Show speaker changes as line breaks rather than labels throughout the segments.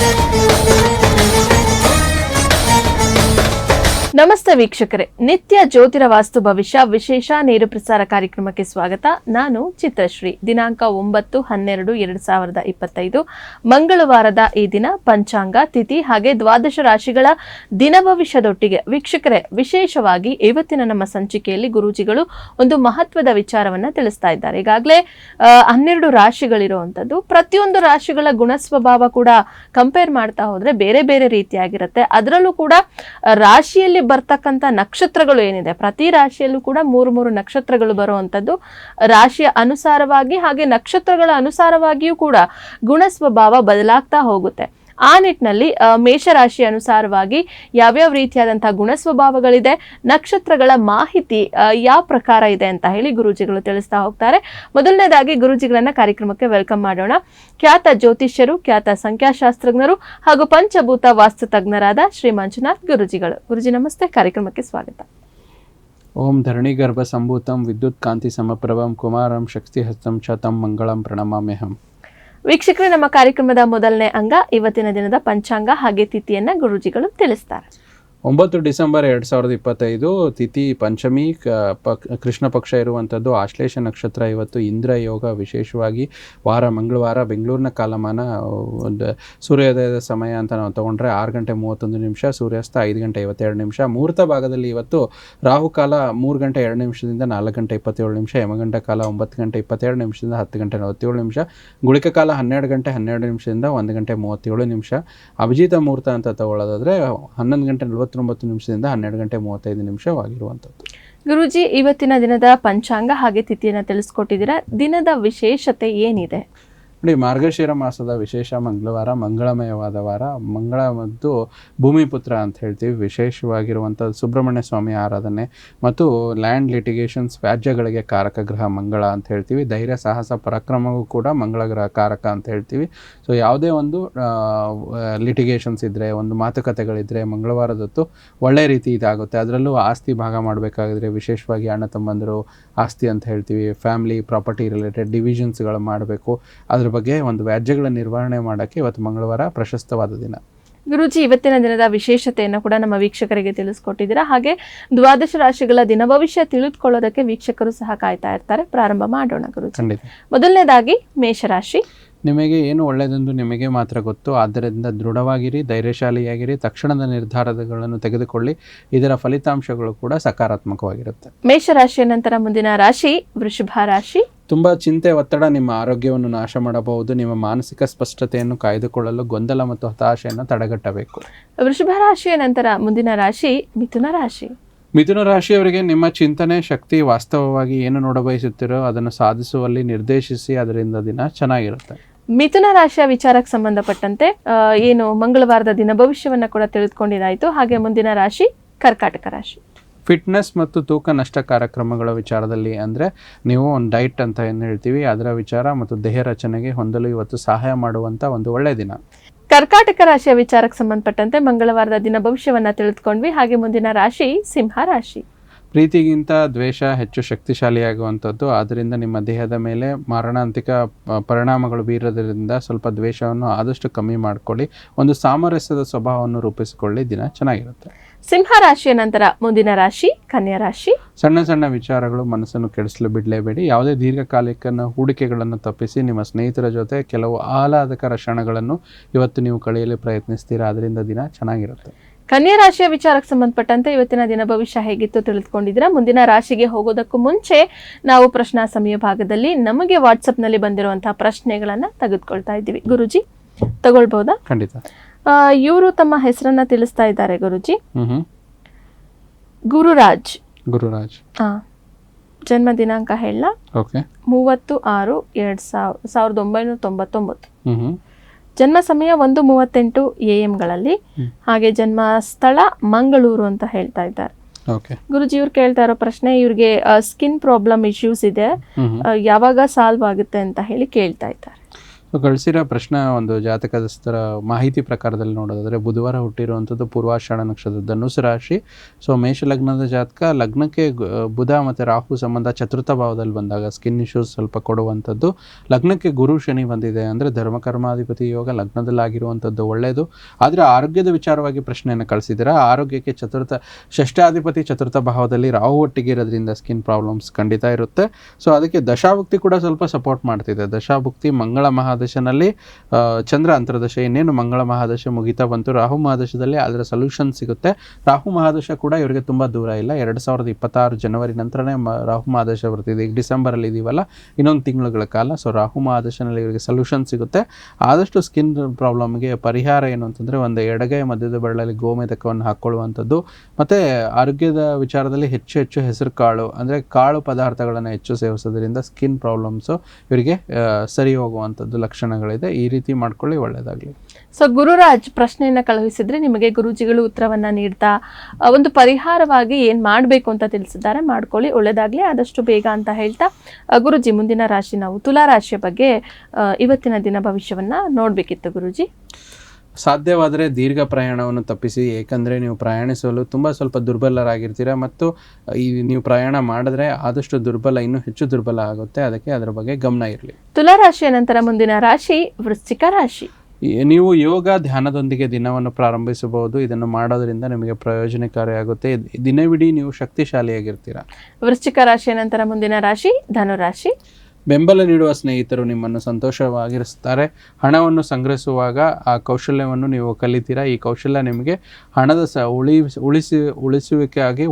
Thank you. ನಮಸ್ತೆ ವೀಕ್ಷಕರೇ. ನಿತ್ಯ ಜ್ಯೋತಿರ ವಾಸ್ತು ಭವಿಷ್ಯ ವಿಶೇಷ ನೇರ ಪ್ರಸಾರ ಕಾರ್ಯಕ್ರಮಕ್ಕೆ ಸ್ವಾಗತ. ನಾನು ಚಿತ್ರಶ್ರೀ. ದಿನಾಂಕ ಒಂಬತ್ತು ಹನ್ನೆರಡು ಎರಡು ಸಾವಿರದ ಇಪ್ಪತ್ತೈದು. ಮಂಗಳವಾರದ ಈ ದಿನ ಪಂಚಾಂಗ ತಿಥಿ ಹಾಗೆ ದ್ವಾದಶ ರಾಶಿಗಳ ದಿನ ಭವಿಷ್ಯದೊಟ್ಟಿಗೆ ವೀಕ್ಷಕರೇ, ವಿಶೇಷವಾಗಿ ಇವತ್ತಿನ ನಮ್ಮ ಸಂಚಿಕೆಯಲ್ಲಿ ಗುರೂಜಿಗಳು ಒಂದು ಮಹತ್ವದ ವಿಚಾರವನ್ನ ತಿಳಿಸ್ತಾ ಇದ್ದಾರೆ. ಈಗಾಗಲೇ ಹನ್ನೆರಡು ರಾಶಿಗಳಿರುವಂಥದ್ದು, ಪ್ರತಿಯೊಂದು ರಾಶಿಗಳ ಗುಣ ಸ್ವಭಾವ ಕೂಡ ಕಂಪೇರ್ ಮಾಡ್ತಾ ಹೋದ್ರೆ ಬೇರೆ ಬೇರೆ ರೀತಿಯಾಗಿರುತ್ತೆ. ಅದರಲ್ಲೂ ಕೂಡ ರಾಶಿಯಲ್ಲಿ ಬರ್ತಕ್ಕಂಥ ನಕ್ಷತ್ರಗಳು ಏನಿದೆ? ಪ್ರತಿ ರಾಶಿಯಲ್ಲೂ ಕೂಡ ಮೂರು ಮೂರು ನಕ್ಷತ್ರಗಳು ಬರುವಂಥದ್ದು. ರಾಶಿಯ ಅನುಸಾರವಾಗಿ ಹಾಗೆ ನಕ್ಷತ್ರಗಳ ಅನುಸಾರವಾಗಿಯೂ ಕೂಡ ಗುಣ ಸ್ವಭಾವ ಬದಲಾಗ್ತಾ ಹೋಗುತ್ತೆ. ಆ ನಿಟ್ಟಿನಲ್ಲಿ ಮೇಷರಾಶಿ ಅನುಸಾರವಾಗಿ ಯಾವ್ಯಾವ ರೀತಿಯಾದಂತಹ ಗುಣ ಸ್ವಭಾವಗಳಿದೆ ನಕ್ಷತ್ರಗಳ ಮಾಹಿತಿ ಯಾವ ಪ್ರಕಾರ ಇದೆ ಅಂತ ಹೇಳಿ ಗುರುಜಿಗಳು ತಿಳಿಸ್ತಾ ಹೋಗ್ತಾರೆ. ಮೊದಲನೇದಾಗಿ ಗುರುಜಿಗಳನ್ನ ಕಾರ್ಯಕ್ರಮಕ್ಕೆ ವೆಲ್ಕಮ್ ಮಾಡೋಣ. ಖ್ಯಾತ ಜ್ಯೋತಿಷ್ಯರು, ಖ್ಯಾತ ಸಂಖ್ಯಾಶಾಸ್ತ್ರಜ್ಞರು ಹಾಗೂ ಪಂಚಭೂತ ವಾಸ್ತು ತಜ್ಞರಾದ ಶ್ರೀ ಮಂಜುನಾಥ್ ಗುರುಜಿಗಳು. ಗುರುಜಿ ನಮಸ್ತೆ, ಕಾರ್ಯಕ್ರಮಕ್ಕೆ ಸ್ವಾಗತ.
ಓಂ ಧರಣಿಗರ್ಭ ಸಂಭೂತಂ ವಿದ್ಯುತ್ ಕಾಂತಿ ಸಮಪ್ರಭಂ ಕುಮಾರಂ ಶಕ್ತಿ ಹಸ್ತಂ ಶತಂ ಮಂಗಳಂ ಪ್ರಣಮಾಮ್ಯಹಂ.
ವೀಕ್ಷಕರೇ ನಮ್ಮ ಕಾರ್ಯಕ್ರಮದ ಮೊದಲನೇ ಅಂಗ ಇವತ್ತಿನ ದಿನದ ಪಂಚಾಂಗ ಹಾಗೆ ತಿಥಿಯನ್ನ ಗುರುಜಿಗಳು ತಿಳಿಸ್ತಾರೆ.
ಒಂಬತ್ತು ಡಿಸೆಂಬರ್ ಎರಡು ಸಾವಿರದ ಇಪ್ಪತ್ತೈದು, ತಿಥಿ ಪಂಚಮಿ, ಕ- ಪಕ್- ಕೃಷ್ಣ ಪಕ್ಷ ಇರುವಂಥದ್ದು ಆಶ್ಲೇಷ ನಕ್ಷತ್ರ ಇವತ್ತು ಇಂದ್ರ ಯೋಗ ವಿಶೇಷವಾಗಿ ವಾರ, ಮಂಗಳವಾರ ಬೆಂಗಳೂರಿನ ಕಾಲಮಾನ, ಒಂದು ಸೂರ್ಯೋದಯದ ಸಮಯ ಅಂತ ನಾವು ತಗೊಂಡ್ರೆ ಆರು ಗಂಟೆ ಮೂವತ್ತೊಂದು ನಿಮಿಷ, ಸೂರ್ಯಾಸ್ತ ಐದು ಗಂಟೆ ಐವತ್ತೆರಡು ನಿಮಿಷ, ಮುಹೂರ್ತ ಭಾಗದಲ್ಲಿ ಇವತ್ತು ರಾಹುಕಾಲ ಮೂರು ಗಂಟೆ ಎರಡು ನಿಮಿಷದಿಂದ ನಾಲ್ಕು ಗಂಟೆ ಇಪ್ಪತ್ತೇಳು ನಿಮಿಷ ಯಮಗಂಟ ಕಾಲ ಒಂಬತ್ತು ಗಂಟೆ ಇಪ್ಪತ್ತೆರಡು ನಿಮಿಷದಿಂದ ಹತ್ತು ಗಂಟೆ ನಲವತ್ತೇಳು ನಿಮಿಷ, ಗುಳಿಕ ಕಾಲ ಹನ್ನೆರಡು ಗಂಟೆ ಹನ್ನೆರಡು ನಿಮಿಷದಿಂದ ಒಂದು ಗಂಟೆ ಮೂವತ್ತೇಳು ನಿಮಿಷ. ಅಭಿಜಿತ ಮುಹೂರ್ತ ಅಂತ ತಗೊಳ್ಳೋದಾದರೆ ಹನ್ನೊಂದು ಗಂಟೆ ನಲವತ್ತೊಂಬತ್ತು ನಿಮಿಷದಿಂದ ಹನ್ನೆರಡು ಗಂಟೆ ಮೂವತ್ತೈದು ನಿಮಿಷವಾಗಿರುವಂಥದ್ದು.
ಗುರುಜಿ, ಇವತ್ತಿನ ದಿನದ ಪಂಚಾಂಗ ಹಾಗೆ ತಿಥಿಯನ್ನು ತಿಳಿಸ್ಕೊಟ್ಟಿದ್ದೀರಾ? ದಿನದ ವಿಶೇಷತೆ ಏನಿದೆ?
ನೋಡಿ, ಮಾರ್ಗಶಿರ ಮಾಸದ ವಿಶೇಷ ಮಂಗಳವಾರ ಮಂಗಳಮಯವಾದ ವಾರ, ಮಂಗಳ ಮತ್ತು ಭೂಮಿಪುತ್ರ ಅಂತ ಹೇಳ್ತೀವಿ. ವಿಶೇಷವಾಗಿರುವಂಥ ಸುಬ್ರಹ್ಮಣ್ಯ ಸ್ವಾಮಿ ಆರಾಧನೆ ಮತ್ತು ಲ್ಯಾಂಡ್ ಲಿಟಿಗೇಷನ್ಸ್ ವ್ಯಾಜ್ಯಗಳಿಗೆ ಕಾರಕ ಗ್ರಹ ಮಂಗಳ ಅಂತ ಹೇಳ್ತೀವಿ. ಧೈರ್ಯ, ಸಾಹಸ, ಪರಾಕ್ರಮವೂ ಕೂಡ ಮಂಗಳ ಗ್ರಹ ಕಾರಕ ಅಂತ ಹೇಳ್ತೀವಿ. ಸೊ ಯಾವುದೇ ಒಂದು ಲಿಟಿಗೇಷನ್ಸ್ ಇದ್ದರೆ ಒಂದು ಮಾತುಕತೆಗಳಿದ್ದರೆ ಮಂಗಳವಾರದೊತ್ತು ಒಳ್ಳೆ ರೀತಿ ಇದಾಗುತ್ತೆ. ಅದರಲ್ಲೂ ಆಸ್ತಿ ಭಾಗ ಮಾಡಬೇಕಾಗಿದ್ರೆ ವಿಶೇಷವಾಗಿ ಅಣ್ಣ ತಮ್ಮಂದರು ಆಸ್ತಿ ಅಂತ ಹೇಳ್ತೀವಿ. ಫ್ಯಾಮಿಲಿ ಪ್ರಾಪರ್ಟಿ ರಿಲೇಟೆಡ್ ಡಿವಿಷನ್ಸ್ಗಳು ಮಾಡಬೇಕು. ಅದ್ರ ಬಗ್ಗೆ ಒಂದು ವ್ಯಾಜ್ಯಗಳ ನಿರ್ವಹಣೆ ಮಾಡೋಕ್ಕೆ ಇವತ್ತು ಮಂಗಳವಾರ ಪ್ರಶಸ್ತವಾದ ದಿನ.
ಗುರುಜಿ ಇವತ್ತಿನ ದಿನದ ವಿಶೇಷತೆಯನ್ನು ಕೂಡ ನಮ್ಮ ವೀಕ್ಷಕರಿಗೆ ತಿಳಿಸ್ಕೊಟ್ಟಿದ್ದೀರಾ? ಹಾಗೆ ದ್ವಾದಶ ರಾಶಿಗಳ ದಿನ ಭವಿಷ್ಯ ತಿಳಿದುಕೊಳ್ಳೋದಕ್ಕೆ ವೀಕ್ಷಕರು ಸಹ ಕಾಯ್ತಾ ಇರ್ತಾರೆ. ಪ್ರಾರಂಭ ಮಾಡೋಣ ಗುರುಜಿ. ಮೊದಲನೇದಾಗಿ ಮೇಷರಾಶಿ.
ನಿಮಗೆ ಏನು ಒಳ್ಳೆಯದೆಂದು ನಿಮಗೆ ಮಾತ್ರ ಗೊತ್ತು. ಆದ್ದರಿಂದ ದೃಢವಾಗಿರಿ ಧೈರ್ಯಶಾಲಿಯಾಗಿರಿ ತಕ್ಷಣದ ನಿರ್ಧಾರಗಳನ್ನು ತೆಗೆದುಕೊಳ್ಳಿ. ಇದರ ಫಲಿತಾಂಶಗಳು ಕೂಡ ಸಕಾರಾತ್ಮಕವಾಗಿರುತ್ತೆ.
ಮೇಷರಾಶಿಯ ನಂತರ ಮುಂದಿನ ರಾಶಿ ವೃಷಭ ರಾಶಿ.
ತುಂಬ ಚಿಂತೆ ಒತ್ತಡ ನಿಮ್ಮ ಆರೋಗ್ಯವನ್ನು ನಾಶ ಮಾಡಬಹುದು. ನಿಮ್ಮ ಮಾನಸಿಕ ಸ್ಪಷ್ಟತೆಯನ್ನು ಕಾಯ್ದುಕೊಳ್ಳಲು ಗೊಂದಲ ಮತ್ತು ಹತಾಶೆಯನ್ನು ತಡೆಗಟ್ಟಬೇಕು.
ವೃಷಭ ರಾಶಿಯ ನಂತರ ಮುಂದಿನ ರಾಶಿ ಮಿಥುನ ರಾಶಿ.
ಮಿಥುನ ರಾಶಿಯವರಿಗೆ ನಿಮ್ಮ ಚಿಂತನೆ ಶಕ್ತಿ ವಾಸ್ತವವಾಗಿ ಏನು ನೋಡಬಯಸುತ್ತೀರೋ ಅದನ್ನು ಸಾಧಿಸುವಲ್ಲಿ ನಿರ್ದೇಶಿಸಿ ಅದರಿಂದ ದಿನ ಚೆನ್ನಾಗಿರುತ್ತೆ.
ಮಿಥುನ ರಾಶಿಯ ವಿಚಾರಕ್ಕೆ ಸಂಬಂಧಪಟ್ಟಂತೆ ಏನು ಮಂಗಳವಾರದ ದಿನ ಭವಿಷ್ಯವನ್ನ ಕೂಡ ತಿಳಿದುಕೊಂಡಿದ್ದಾಯಿತು. ಹಾಗೆ ಮುಂದಿನ ರಾಶಿ ಕರ್ಕಾಟಕ ರಾಶಿ.
ಫಿಟ್ನೆಸ್ ಮತ್ತು ತೂಕ ನಷ್ಟ ಕಾರ್ಯಕ್ರಮಗಳ ವಿಚಾರದಲ್ಲಿ ಅಂದರೆ ನೀವು ಒಂದು ಡೈಟ್ ಅಂತ ಏನು ಹೇಳ್ತೀವಿ ಅದರ ವಿಚಾರ ಮತ್ತು ದೇಹ ರಚನೆಗೆ ಹೊಂದಲು ಇವತ್ತು ಸಹಾಯ ಮಾಡುವಂಥ ಒಂದು ಒಳ್ಳೆಯ ದಿನ.
ಕರ್ಕಾಟಕ ರಾಶಿಯ ವಿಚಾರಕ್ಕೆ ಸಂಬಂಧಪಟ್ಟಂತೆ ಮಂಗಳವಾರದ ದಿನ ಭವಿಷ್ಯವನ್ನ ತಿಳಿದುಕೊಂಡ್ವಿ. ಹಾಗೆ ಮುಂದಿನ ರಾಶಿ ಸಿಂಹ ರಾಶಿ.
ಪ್ರೀತಿಗಿಂತ ದ್ವೇಷ ಹೆಚ್ಚು ಶಕ್ತಿಶಾಲಿಯಾಗುವಂಥದ್ದು. ಆದ್ದರಿಂದ ನಿಮ್ಮ ದೇಹದ ಮೇಲೆ ಮಾರಣಾಂತಿಕ ಪರಿಣಾಮಗಳು ಬೀರೋದ್ರಿಂದ ಸ್ವಲ್ಪ ದ್ವೇಷವನ್ನು ಆದಷ್ಟು ಕಮ್ಮಿ ಮಾಡಿಕೊಳ್ಳಿ. ಒಂದು ಸಾಮರಸ್ಯದ ಸ್ವಭಾವವನ್ನು ರೂಪಿಸಿಕೊಳ್ಳಿ. ದಿನ ಚೆನ್ನಾಗಿರುತ್ತೆ.
ಸಿಂಹ ರಾಶಿಯ ನಂತರ ಮುಂದಿನ ರಾಶಿ ಕನ್ಯಾ ರಾಶಿ.
ಸಣ್ಣ ಸಣ್ಣ ವಿಚಾರಗಳು ಮನಸ್ಸನ್ನು ಕೆಡಿಸಲು ಬಿಡಲೇಬೇಡಿ. ಯಾವುದೇ ದೀರ್ಘಕಾಲಿಕನ ಹೂಡಿಕೆಗಳನ್ನು ತಪ್ಪಿಸಿ ನಿಮ್ಮ ಸ್ನೇಹಿತರ ಜೊತೆ ಕೆಲವು ಆಹ್ಲಾದಕರ ಕ್ಷಣಗಳನ್ನು ಇವತ್ತು ನೀವು ಕಳೆಯಲು ಪ್ರಯತ್ನಿಸ್ತೀರಾ? ಅದರಿಂದ ದಿನ ಚೆನ್ನಾಗಿರುತ್ತೆ.
ಕನ್ಯಾ ರಾಶಿಯ ವಿಚಾರಕ್ಕೆ ಸಂಬಂಧಪಟ್ಟಂತೆ ಇವತ್ತಿನ ದಿನ ಭವಿಷ್ಯ ಹೇಗಿತ್ತು ತಿಳಿದುಕೊಂಡಿದ್ದೀರಾ? ಮುಂದಿನ ರಾಶಿಗೆ ಹೋಗೋದಕ್ಕೂ ಮುಂಚೆ ನಾವು ಪ್ರಶ್ನಾ ಸಮಯ ಭಾಗದಲ್ಲಿ ನಮಗೆ ವಾಟ್ಸಪ್ನಲ್ಲಿ ಬಂದಿರುವಂತಹ ಪ್ರಶ್ನೆಗಳನ್ನ ತೆಗೆದುಕೊಳ್ತಾ ಇದ್ದೀವಿ. ಗುರುಜಿ ತಗೊಳ್ಬಹುದಾ
ಖಂಡಿತ.
ಇವರು ತಮ್ಮ ಹೆಸರನ್ನ ತಿಳಿಸ್ತಾ ಇದ್ದಾರೆ ಗುರುಜಿ. ಗುರುರಾಜ್.
ಗುರುರಾಜ್.
ಜನ್ಮ ದಿನಾಂಕ ಹೇಳ ಮೂವತ್ತು ಆರು ಎರಡ್ ಸಾವಿರ ಸಾವಿರದ ಒಂಬೈನೂರ ತೊಂಬತ್ತೊಂಬತ್ತು. ಜನ್ಮ ಸಮಯ ಒಂದು ಮೂವತ್ತೆಂಟು ಎ ಎಂಗಳಲ್ಲಿ. ಹಾಗೆ ಜನ್ಮ ಸ್ಥಳ ಮಂಗಳೂರು ಅಂತ ಹೇಳ್ತಾ ಇದ್ದಾರೆ. ಗುರುಜಿ ಇವ್ರು ಕೇಳ್ತಾ ಇರೋ ಪ್ರಶ್ನೆ ಇವ್ರಿಗೆ ಸ್ಕಿನ್ ಪ್ರಾಬ್ಲಮ್ ಇಶ್ಯೂಸ್ ಇದೆ. ಯಾವಾಗ ಸಾಲ್ವ್ ಆಗುತ್ತೆ ಅಂತ ಹೇಳಿ ಕೇಳ್ತಾ ಇದ್ದಾರೆ.
ಸೊ ಕಳಿಸಿರೋ ಪ್ರಶ್ನೆ ಒಂದು ಜಾತಕದಸ್ತರ ಮಾಹಿತಿ ಪ್ರಕಾರದಲ್ಲಿ ನೋಡೋದಾದರೆ ಬುಧವಾರ ಹುಟ್ಟಿರುವಂಥದ್ದು ಪೂರ್ವಾಷಾಢ ನಕ್ಷತ್ರದ ಧನುಸು ರಾಶಿ. ಸೊ ಮೇಷ ಲಗ್ನದ ಜಾತಕ ಲಗ್ನಕ್ಕೆ ಬುಧ ಮತ್ತು ರಾಹು ಸಂಬಂಧ ಚತುರ್ಥ ಭಾವದಲ್ಲಿ ಬಂದಾಗ ಸ್ಕಿನ್ ಇಶ್ಯೂಸ್ ಸ್ವಲ್ಪ ಕೊಡುವಂಥದ್ದು. ಲಗ್ನಕ್ಕೆ ಗುರು ಶನಿ ಬಂದಿದೆ ಅಂದರೆ ಧರ್ಮಕರ್ಮಾಧಿಪತಿ ಯೋಗ ಲಗ್ನದಲ್ಲಾಗಿರುವಂಥದ್ದು ಒಳ್ಳೆಯದು ಆದರೆ ಆರೋಗ್ಯದ ವಿಚಾರವಾಗಿ ಪ್ರಶ್ನೆಯನ್ನು ಕಳಿಸಿದ್ದೀರಾ? ಆರೋಗ್ಯಕ್ಕೆ ಚತುರ್ಥ, ಷಷ್ಠಾಧಿಪತಿ ಚತುರ್ಥ ಭಾವದಲ್ಲಿ ರಾಹು ಒಟ್ಟಿಗೆ ಇರೋದ್ರಿಂದ ಸ್ಕಿನ್ ಪ್ರಾಬ್ಲಮ್ಸ್ ಖಂಡಿತ ಇರುತ್ತೆ. ಸೊ ಅದಕ್ಕೆ ದಶಾಭುಕ್ತಿ ಕೂಡ ಸ್ವಲ್ಪ ಸಪೋರ್ಟ್ ಮಾಡ್ತಿದೆ. ದಶಾಭುಕ್ತಿ, ಮಂಗಳ ಮಹಾದಶನಲ್ಲಿ ಚಂದ್ರ ಅಂತರ್ದಶ, ಇನ್ನೇನು ಮಂಗಳ ಮಹಾದಶ ಮುಗಿತಾ ಬಂತು. ರಾಹು ಮಹಾದಶದಲ್ಲಿ ಅದರ ಸೊಲ್ಯೂಷನ್ ಸಿಗುತ್ತೆ. ರಾಹು ಮಹಾದಶ ಕೂಡ ಇವರಿಗೆ ತುಂಬ ದೂರ ಇಲ್ಲ. ಎರಡು ಸಾವಿರದ ಇಪ್ಪತ್ತಾರು ಜನವರಿ ನಂತರನೇ ರಾಹು ಮಹಾದಶ ಬರ್ತಿದೆ. ಈಗ ಡಿಸೆಂಬರಲ್ಲಿ ಇದೀವಲ್ಲ, ಇನ್ನೊಂದು ತಿಂಗಳುಗಳ ಕಾಲ. ಸೊ ರಾಹು ಮಹಾದಶನಲ್ಲಿ ಇವರಿಗೆ ಸೊಲ್ಯೂಷನ್ ಸಿಗುತ್ತೆ. ಆದಷ್ಟು ಸ್ಕಿನ್ ಪ್ರಾಬ್ಲಮ್ಗೆ ಪರಿಹಾರ ಏನು ಅಂತಂದರೆ, ಒಂದು ಎಡಗೈ ಮಧ್ಯದ ಬೆರಳಲ್ಲಿ ಗೋಮೇಧಕವನ್ನು ಹಾಕ್ಕೊಳ್ಳುವಂಥದ್ದು ಮತ್ತು ಆರೋಗ್ಯದ ವಿಚಾರದಲ್ಲಿ ಹೆಚ್ಚು ಹೆಚ್ಚು ಹೆಸರು ಕಾಳು, ಅಂದರೆ ಕಾಳು ಪದಾರ್ಥಗಳನ್ನು ಹೆಚ್ಚು ಸೇವಿಸೋದ್ರಿಂದ ಸ್ಕಿನ್ ಪ್ರಾಬ್ಲಮ್ಸು ಇವರಿಗೆ ಸರಿ ಹೋಗುವಂಥದ್ದು. ಲಕ್ಷಣಗಳಿದೆ. ಈ ರೀತಿ ಮಾಡ್ಕೊಳ್ಳಿ, ಒಳ್ಳೇದಾಗಲಿ.
ಸೊ ಗುರುರಾಜ್ ಪ್ರಶ್ನೆಯನ್ನು ಕಳುಹಿಸಿದ್ರೆ ನಿಮಗೆ ಗುರೂಜಿಗಳು ಉತ್ತರವನ್ನು ನೀಡ್ತಾ ಒಂದು ಪರಿಹಾರವಾಗಿ ಏನು ಮಾಡಬೇಕು ಅಂತ ತಿಳಿಸಿದ್ದಾರೆ, ಮಾಡ್ಕೊಳ್ಳಿ ಒಳ್ಳೆಯದಾಗಲಿ ಆದಷ್ಟು ಬೇಗ ಅಂತ ಹೇಳ್ತಾ ಗುರುಜಿ ಮುಂದಿನ ರಾಶಿ ನಾವು ತುಲಾ ರಾಶಿಯ ಬಗ್ಗೆ ಇವತ್ತಿನ ದಿನ ಭವಿಷ್ಯವನ್ನ ನೋಡಬೇಕಿತ್ತು ಗುರೂಜಿ.
ಸಾಧ್ಯವಾದರೆ ದೀರ್ಘ ಪ್ರಯಾಣವನ್ನು ತಪ್ಪಿಸಿ ಏಕೆಂದರೆ ನೀವು ಪ್ರಯಾಣಿಸಲು ತುಂಬ ಸ್ವಲ್ಪ ದುರ್ಬಲರಾಗಿರ್ತೀರ ಮತ್ತು ಈ ನೀವು ಪ್ರಯಾಣ ಮಾಡಿದ್ರೆ ಆದಷ್ಟು ದುರ್ಬಲ ಇನ್ನೂ ಹೆಚ್ಚು ದುರ್ಬಲ ಆಗುತ್ತೆ. ಅದಕ್ಕೆ ಅದರ ಬಗ್ಗೆ ಗಮನ ಇರಲಿ.
ತುಲಾರಾಶಿಯ ನಂತರ ಮುಂದಿನ ರಾಶಿ ವೃಶ್ಚಿಕ ರಾಶಿ.
ನೀವು ಯೋಗ ಧ್ಯಾನದೊಂದಿಗೆ ದಿನವನ್ನು ಪ್ರಾರಂಭಿಸಬಹುದು. ಇದನ್ನು ಮಾಡೋದ್ರಿಂದ ನಿಮಗೆ ಪ್ರಯೋಜನಕಾರಿಯಾಗುತ್ತೆ. ದಿನವಿಡೀ ನೀವು ಶಕ್ತಿಶಾಲಿಯಾಗಿರ್ತೀರ.
ವೃಶ್ಚಿಕ ರಾಶಿಯ ನಂತರ ಮುಂದಿನ ರಾಶಿ ಧನುರಾಶಿ.
ಬೆಂಬಲ ನೀಡುವ ಸ್ನೇಹಿತರು ನಿಮ್ಮನ್ನು ಸಂತೋಷವಾಗಿರಿಸ್ತಾರೆ ಹಣವನ್ನು ಸಂಗ್ರಹಿಸುವಾಗ ಆ ಕೌಶಲ್ಯವನ್ನು ನೀವು ಕಲಿತೀರಾ? ಈ ಕೌಶಲ್ಯ ನಿಮಗೆ ಹಣದ ಸ ಉಳಿ ಉಳಿಸಿ ಉಳಿಸುವಿಕೆಯಾಗಿ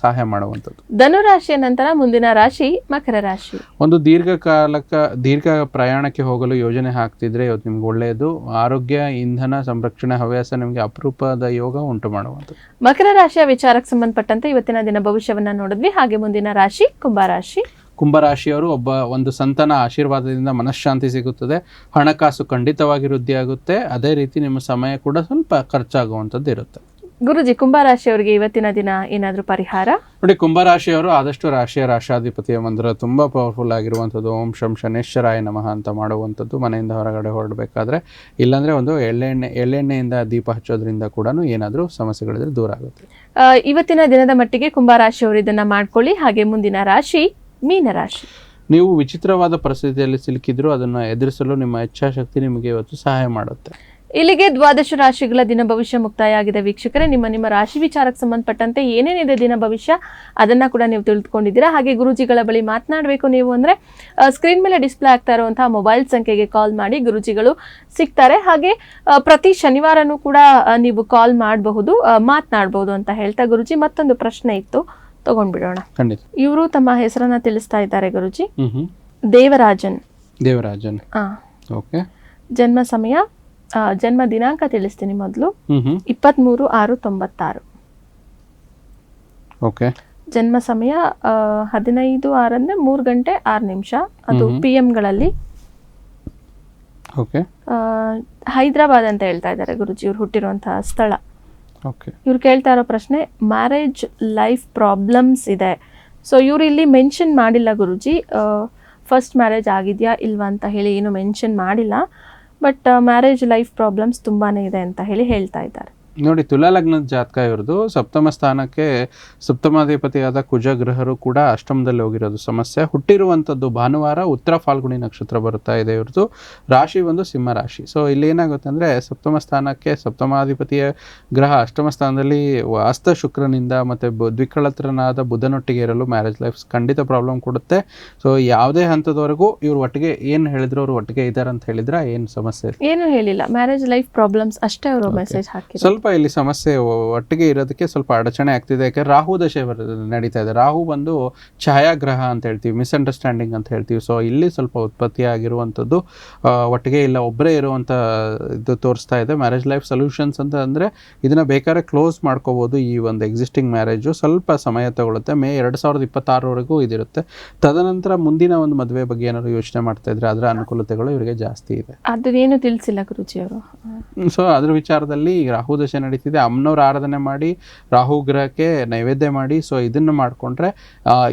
ಸಹಾಯ ಮಾಡುವಂಥದ್ದು.
ಧನುರಾಶಿಯ ನಂತರ ಮುಂದಿನ ರಾಶಿ ಮಕರ ರಾಶಿ.
ಒಂದು ದೀರ್ಘಕಾಲಕ ದೀರ್ಘ ಪ್ರಯಾಣಕ್ಕೆ ಹೋಗಲು ಯೋಜನೆ ಹಾಕ್ತಿದ್ರೆ ಇವತ್ತು ನಿಮ್ಗೆ ಒಳ್ಳೆಯದು. ಆರೋಗ್ಯ ಇಂಧನ ಸಂರಕ್ಷಣೆ ಹವ್ಯಾಸ ನಿಮಗೆ ಅಪರೂಪದ ಯೋಗ ಉಂಟು ಮಾಡುವಂಥದ್ದು.
ಮಕರ ರಾಶಿಯ ವಿಚಾರಕ್ಕೆ ಸಂಬಂಧಪಟ್ಟಂತೆ ಇವತ್ತಿನ ದಿನ ಭವಿಷ್ಯವನ್ನ ನೋಡಿದ್ವಿ. ಹಾಗೆ ಮುಂದಿನ ರಾಶಿ ಕುಂಭರಾಶಿ
ಕುಂಭರಾಶಿಯವರು ಒಬ್ಬ ಒಂದು ಸಂತನ ಆಶೀರ್ವಾದದಿಂದ ಮನಃಶಾಂತಿ ಸಿಗುತ್ತದೆ. ಹಣಕಾಸು ಖಂಡಿತವಾಗಿ ವೃದ್ಧಿಯಾಗುತ್ತೆ. ಅದೇ ರೀತಿ ನಿಮ್ಮ ಸಮಯ ಕೂಡ ಸ್ವಲ್ಪ ಖರ್ಚಾಗುವಂಥದ್ದು ಇರುತ್ತೆ.
ಗುರುಜಿ ಕುಂಭರಾಶಿಯವರಿಗೆ ಇವತ್ತಿನ ದಿನ ಏನಾದರೂ ಪರಿಹಾರ?
ನೋಡಿ ಕುಂಭರಾಶಿಯವರು ಆದಷ್ಟು ರಾಶಿಯ ರಾಶಾಧಿಪತಿಯ ಮಂದಿರ ತುಂಬ ಪವರ್ಫುಲ್ ಆಗಿರುವಂಥದ್ದು. ಓಂ ಶಂ ಶನೇಶ್ವರಾಯ ನಮಃ ಅಂತ ಮಾಡುವಂಥದ್ದು ಮನೆಯಿಂದ ಹೊರಗಡೆ ಹೊರಡಬೇಕಾದ್ರೆ. ಇಲ್ಲಾಂದರೆ ಒಂದು ಎಳ್ಳೆಣ್ಣೆ ಎಳ್ಳೆಣ್ಣೆಯಿಂದ ದೀಪ ಹಚ್ಚೋದ್ರಿಂದ ಕೂಡ ಏನಾದರೂ ಸಮಸ್ಯೆಗಳಿದ್ರೆ ದೂರ ಆಗುತ್ತೆ.
ಇವತ್ತಿನ ದಿನದ ಮಟ್ಟಿಗೆ ಕುಂಭರಾಶಿಯವರು ಇದನ್ನು ಮಾಡ್ಕೊಳ್ಳಿ. ಹಾಗೆ ಮುಂದಿನ ರಾಶಿ ಮೀನರಾಶಿ.
ನೀವು ವಿಚಿತ್ರವಾದ ಪರಿಸ್ಥಿತಿಯಲ್ಲಿ ಸಿಲುಕಿದ್ರು ಅದನ್ನು ಎದುರಿಸಲು ನಿಮ್ಮ ಇಚ್ಛಾಶಕ್ತಿ ನಿಮಗೆ ಇವತ್ತು ಸಹಾಯ ಮಾಡುತ್ತೆ.
ಇಲ್ಲಿಗೆ ದ್ವಾದಶ ರಾಶಿಗಳ ದಿನ ಭವಿಷ್ಯ ಮುಕ್ತಾಯ ಆಗಿದೆ ವೀಕ್ಷಕರೇ. ನಿಮ್ಮ ನಿಮ್ಮ ರಾಶಿ ವಿಚಾರಕ್ಕೆ ಸಂಬಂಧಪಟ್ಟಂತೆ ಏನೇನಿದೆ ದಿನ ಭವಿಷ್ಯ ಅದನ್ನ ಕೂಡ ನೀವು ತಿಳಿದುಕೊಂಡಿದ್ದೀರಾ. ಹಾಗೆ ಗುರುಜಿಗಳ ಬಳಿ ಮಾತನಾಡಬೇಕು ನೀವು ಅಂದ್ರೆ ಸ್ಕ್ರೀನ್ ಮೇಲೆ ಡಿಸ್ಪ್ಲೇ ಆಗ್ತಾ ಇರುವಂತಹ ಮೊಬೈಲ್ ಸಂಖ್ಯೆಗೆ ಕಾಲ್ ಮಾಡಿ ಗುರುಜಿಗಳು ಸಿಗ್ತಾರೆ. ಹಾಗೆ ಪ್ರತಿ ಶನಿವಾರನೂ ಕೂಡ ನೀವು ಕಾಲ್ ಮಾಡಬಹುದು ಮಾತನಾಡಬಹುದು ಅಂತ ಹೇಳ್ತಾ ಗುರುಜಿ ಮತ್ತೊಂದು ಪ್ರಶ್ನೆ ಇತ್ತು. ತಗೊಂಡ್ಬಿಡೋಣ.
ಖಂಡಿತ.
ಇವರು ತಮ್ಮ ಹೆಸರನ್ನ ತಿಳಿಸ್ತಾ ಇದ್ದಾರೆ ಗುರುಜಿ. ದೇವರಾಜನ್.
ದೇವರಾಜನ್.
ಆ,
ಓಕೆ.
ಜನ್ಮ ಸಮಯ ಆ, ಜನ್ಮ ದಿನಾಂಕ ತಿಳಿಸ್ತೀನಿ ಮೊದಲು.
ಇಪ್ಪತ್ತ್ ಮೂರು
ಇಪ್ಪತ್ತ್ಮೂರು ಆರು ತೊಂಬತ್ತಾರು.
ಓಕೆ.
ಜನ್ಮ ಸಮಯ ಆ, ಹದಿನೈದು ಆರಂದ್ರೆ ಮೂರು ಗಂಟೆ ಆರು ನಿಮಿಷ. ಅದು. P ಎಮ್ಗಳಲ್ಲಿ
okay.
ಹೈದರಾಬಾದ್ ಅಂತ ಹೇಳ್ತಾ ಇದ್ದಾರೆ ಗುರುಜಿ. ಇವ್ರು ಹುಟ್ಟಿರುವಂತಹ ಸ್ಥಳ. ಇವ್ರು ಕೇಳ್ತಾ ಇರೋ ಪ್ರಶ್ನೆ ಮ್ಯಾರೇಜ್ ಲೈಫ್ ಪ್ರಾಬ್ಲಮ್ಸ್ ಇದೆ. ಸೊ ಇವ್ರು ಇಲ್ಲಿ ಮೆನ್ಷನ್ ಮಾಡಿಲ್ಲ ಗುರುಜಿ. ಫಸ್ಟ್ ಮ್ಯಾರೇಜ್ ಆಗಿದೆಯಾ ಇಲ್ವಾ ಅಂತ ಹೇಳಿ ಏನು ಮೆನ್ಷನ್ ಮಾಡಿಲ್ಲ. ಬಟ್ ಮ್ಯಾರೇಜ್ ಲೈಫ್ ಪ್ರಾಬ್ಲಮ್ಸ್ ತುಂಬಾನೇ ಇದೆ ಅಂತ ಹೇಳಿ ಹೇಳ್ತಾ ಇದ್ದಾರೆ.
ನೋಡಿ ತುಲಾ ಲಗ್ನದ ಜಾತಕ ಇವ್ರದ್ದು. ಸಪ್ತಮ ಸ್ಥಾನಕ್ಕೆ ಸಪ್ತಮಾಧಿಪತಿಯಾದ ಕುಜ ಗ್ರಹರು ಕೂಡ ಅಷ್ಟಮದಲ್ಲಿ ಹೋಗಿರೋದು ಸಮಸ್ಯೆ. ಹುಟ್ಟಿರುವಂಥದ್ದು ಭಾನುವಾರ ಉತ್ತರ ಫಾಲ್ಗುಣಿ ನಕ್ಷತ್ರ ಬರ್ತಾ ಇದೆ ಇವ್ರದ್ದು. ರಾಶಿ ಒಂದು ಸಿಂಹ ರಾಶಿ. ಸೊ ಇಲ್ಲಿ ಏನಾಗುತ್ತೆ ಅಂದರೆ ಸಪ್ತಮ ಸ್ಥಾನಕ್ಕೆ ಸಪ್ತಮಾಧಿಪತಿಯ ಗ್ರಹ ಅಷ್ಟಮ ಸ್ಥಾನದಲ್ಲಿ ಅಸ್ತ ಶುಕ್ರನಿಂದ ಮತ್ತು ದ್ವಿಕಳತ್ರನಾದ ಬುಧನೊಟ್ಟಿಗೆ ಇರಲು ಮ್ಯಾರೇಜ್ ಲೈಫ್ ಖಂಡಿತ ಪ್ರಾಬ್ಲಮ್ ಕೊಡುತ್ತೆ. ಸೊ ಯಾವುದೇ ಹಂತದವರೆಗೂ ಇವ್ರ ಒಟ್ಟಿಗೆ ಏನು ಹೇಳಿದ್ರು ಅವ್ರು ಒಟ್ಟಿಗೆ ಇದ್ದಾರೆ ಅಂತ ಹೇಳಿದ್ರೆ ಏನು ಸಮಸ್ಯೆ
ಏನು ಹೇಳಿಲ್ಲ. ಮ್ಯಾರೇಜ್ ಲೈಫ್ ಪ್ರಾಬ್ಲಮ್ಸ್ ಅಷ್ಟೇ ಅವರು ಮೆಸೇಜ್ ಹಾಕಿ
ಸ್ವಲ್ಪ ಇಲ್ಲಿ ಸಮಸ್ಯೆ ಒಟ್ಟಿಗೆ ಇರೋದಕ್ಕೆ ಸ್ವಲ್ಪ ಅಡಚಣೆ ಆಗ್ತಿದೆ. ಯಾಕೆ ರಾಹು ದಶೆ ನಡೀತಾ ಇದೆ. ರಾಹು ಬಂದು ಛಾಯಾಗ್ರಹ ಅಂತ ಹೇಳ್ತೀವಿ ಮಿಸ್ಅಂಡರ್ಸ್ಟ್ಯಾಂಡಿಂಗ್ ಅಂತ ಹೇಳ್ತೀವಿ. ಸೊ ಇಲ್ಲಿ ಸ್ವಲ್ಪ ಉತ್ಪತ್ತಿ ಆಗಿರುವಂಥದ್ದು ಒಟ್ಟಿಗೆ ಇಲ್ಲ ಒಬ್ಬರೇ ಇರುವಂಥ ಇದು ತೋರಿಸ್ತಾ ಇದೆ. ಮ್ಯಾರೇಜ್ ಲೈಫ್ ಸೊಲ್ಯೂಷನ್ಸ್ ಅಂತ ಅಂದರೆ ಇದನ್ನ ಬೇಕಾದ್ರೆ ಕ್ಲೋಸ್ ಮಾಡ್ಕೋಬೋದು ಈ ಒಂದು ಎಕ್ಸಿಸ್ಟಿಂಗ್ ಮ್ಯಾರೇಜು ಸ್ವಲ್ಪ ಸಮಯ ತಗೊಳುತ್ತೆ. ಮೇ ಎರಡು ಸಾವಿರದ ಇಪ್ಪತ್ತಾರವರೆಗೂ ಇದಿರುತ್ತೆ. ತದನಂತರ ಮುಂದಿನ ಒಂದು ಮದುವೆ ಬಗ್ಗೆ ಏನಾದ್ರು ಯೋಚನೆ ಮಾಡ್ತಾ ಇದ್ರೆ ಅದರ ಅನುಕೂಲತೆಗಳು ಇವರಿಗೆ ಜಾಸ್ತಿ ಇದೆ.
ತಿಳಿಸಿಲ್ಲ ಗುರುಜಿ ಅವರು
ಸೊ ಅದ್ರ ವಿಚಾರದಲ್ಲಿ ರಾಹು ದಶೆ ನಡೀತಿದೆ. ಅಮ್ಮನವ್ರ ಆರಾಧನೆ ಮಾಡಿ, ರಾಹು ಗ್ರಹಕ್ಕೆ ನೈವೇದ್ಯ ಮಾಡಿ ಸೊ ಇದನ್ನು ಮಾಡಿಕೊಂಡ್ರೆ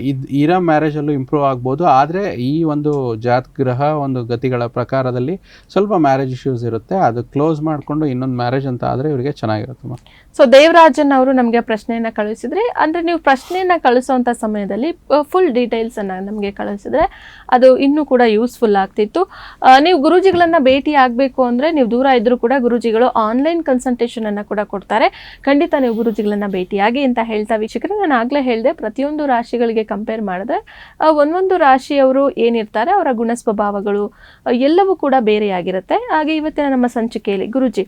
ಇದು, ಇರೋ ಮ್ಯಾರೇಜಲ್ಲೂ ಇಂಪ್ರೂವ್ ಆಗ್ಬೋದು. ಆದರೆ ಈ ಒಂದು ಜಾತ್ ಗ್ರಹ ಒಂದು ಗತಿಗಳ ಪ್ರಕಾರದಲ್ಲಿ ಸ್ವಲ್ಪ ಮ್ಯಾರೇಜ್ ಇಶ್ಯೂಸ್ ಇರುತ್ತೆ. ಅದು ಕ್ಲೋಸ್ ಮಾಡಿಕೊಂಡು ಇನ್ನೊಂದು ಮ್ಯಾರೇಜ್ ಅಂತ ಆದರೆ ಇವರಿಗೆ ಚೆನ್ನಾಗಿರುತ್ತೆ
ಸೊ ದೇವರಾಜನ್ ಅವರು ನಮಗೆ ಪ್ರಶ್ನೆಯನ್ನು ಕಳಿಸಿದ್ರೆ, ಅಂದ್ರೆ ನೀವು ಪ್ರಶ್ನೆಯನ್ನು ಕಳಿಸುವಂಥ ಸಮಯದಲ್ಲಿ ಫುಲ್ ಡೀಟೇಲ್ಸ್ ಅನ್ನ ನಮಗೆ ಕಳಿಸಿದ್ರೆ ಅದು ಇನ್ನೂ ಕೂಡ ಯೂಸ್ಫುಲ್ ಆಗ್ತಿತ್ತು. ನೀವು ಗುರುಜಿಗಳನ್ನು ಭೇಟಿ ಆಗಬೇಕು ಅಂದ್ರೆ ನೀವು ದೂರ ಇದ್ದರೂ ಕೂಡ ಗುರುಜಿಗಳು ಆನ್ಲೈನ್ ಕನ್ಸಲ್ಟೇಷನನ್ನು ಕೂಡ ಕೊಡ್ತಾರೆ. ಖಂಡಿತ ನೀವು ಗುರುಜಿಗಳನ್ನ ಭೇಟಿಯಾಗಿ ಅಂತ ಹೇಳ್ತಾ ವೀಕ್ಷಕರು, ನಾನು ಆಗ್ಲೇ ಹೇಳಿದೆ ಪ್ರತಿಯೊಂದು ರಾಶಿಗಳಿಗೆ ಕಂಪೇರ್ ಮಾಡಿದ್ರೆ ಒಂದೊಂದು ರಾಶಿಯವರು ಏನಿರ್ತಾರೆ ಅವರ ಗುಣ ಸ್ವಭಾವಗಳು ಎಲ್ಲವೂ ಕೂಡ ಬೇರೆಯಾಗಿರುತ್ತೆ. ಹಾಗೆ ಇವತ್ತಿನ ನಮ್ಮ ಸಂಚಿಕೆಯಲ್ಲಿ ಗುರುಜಿ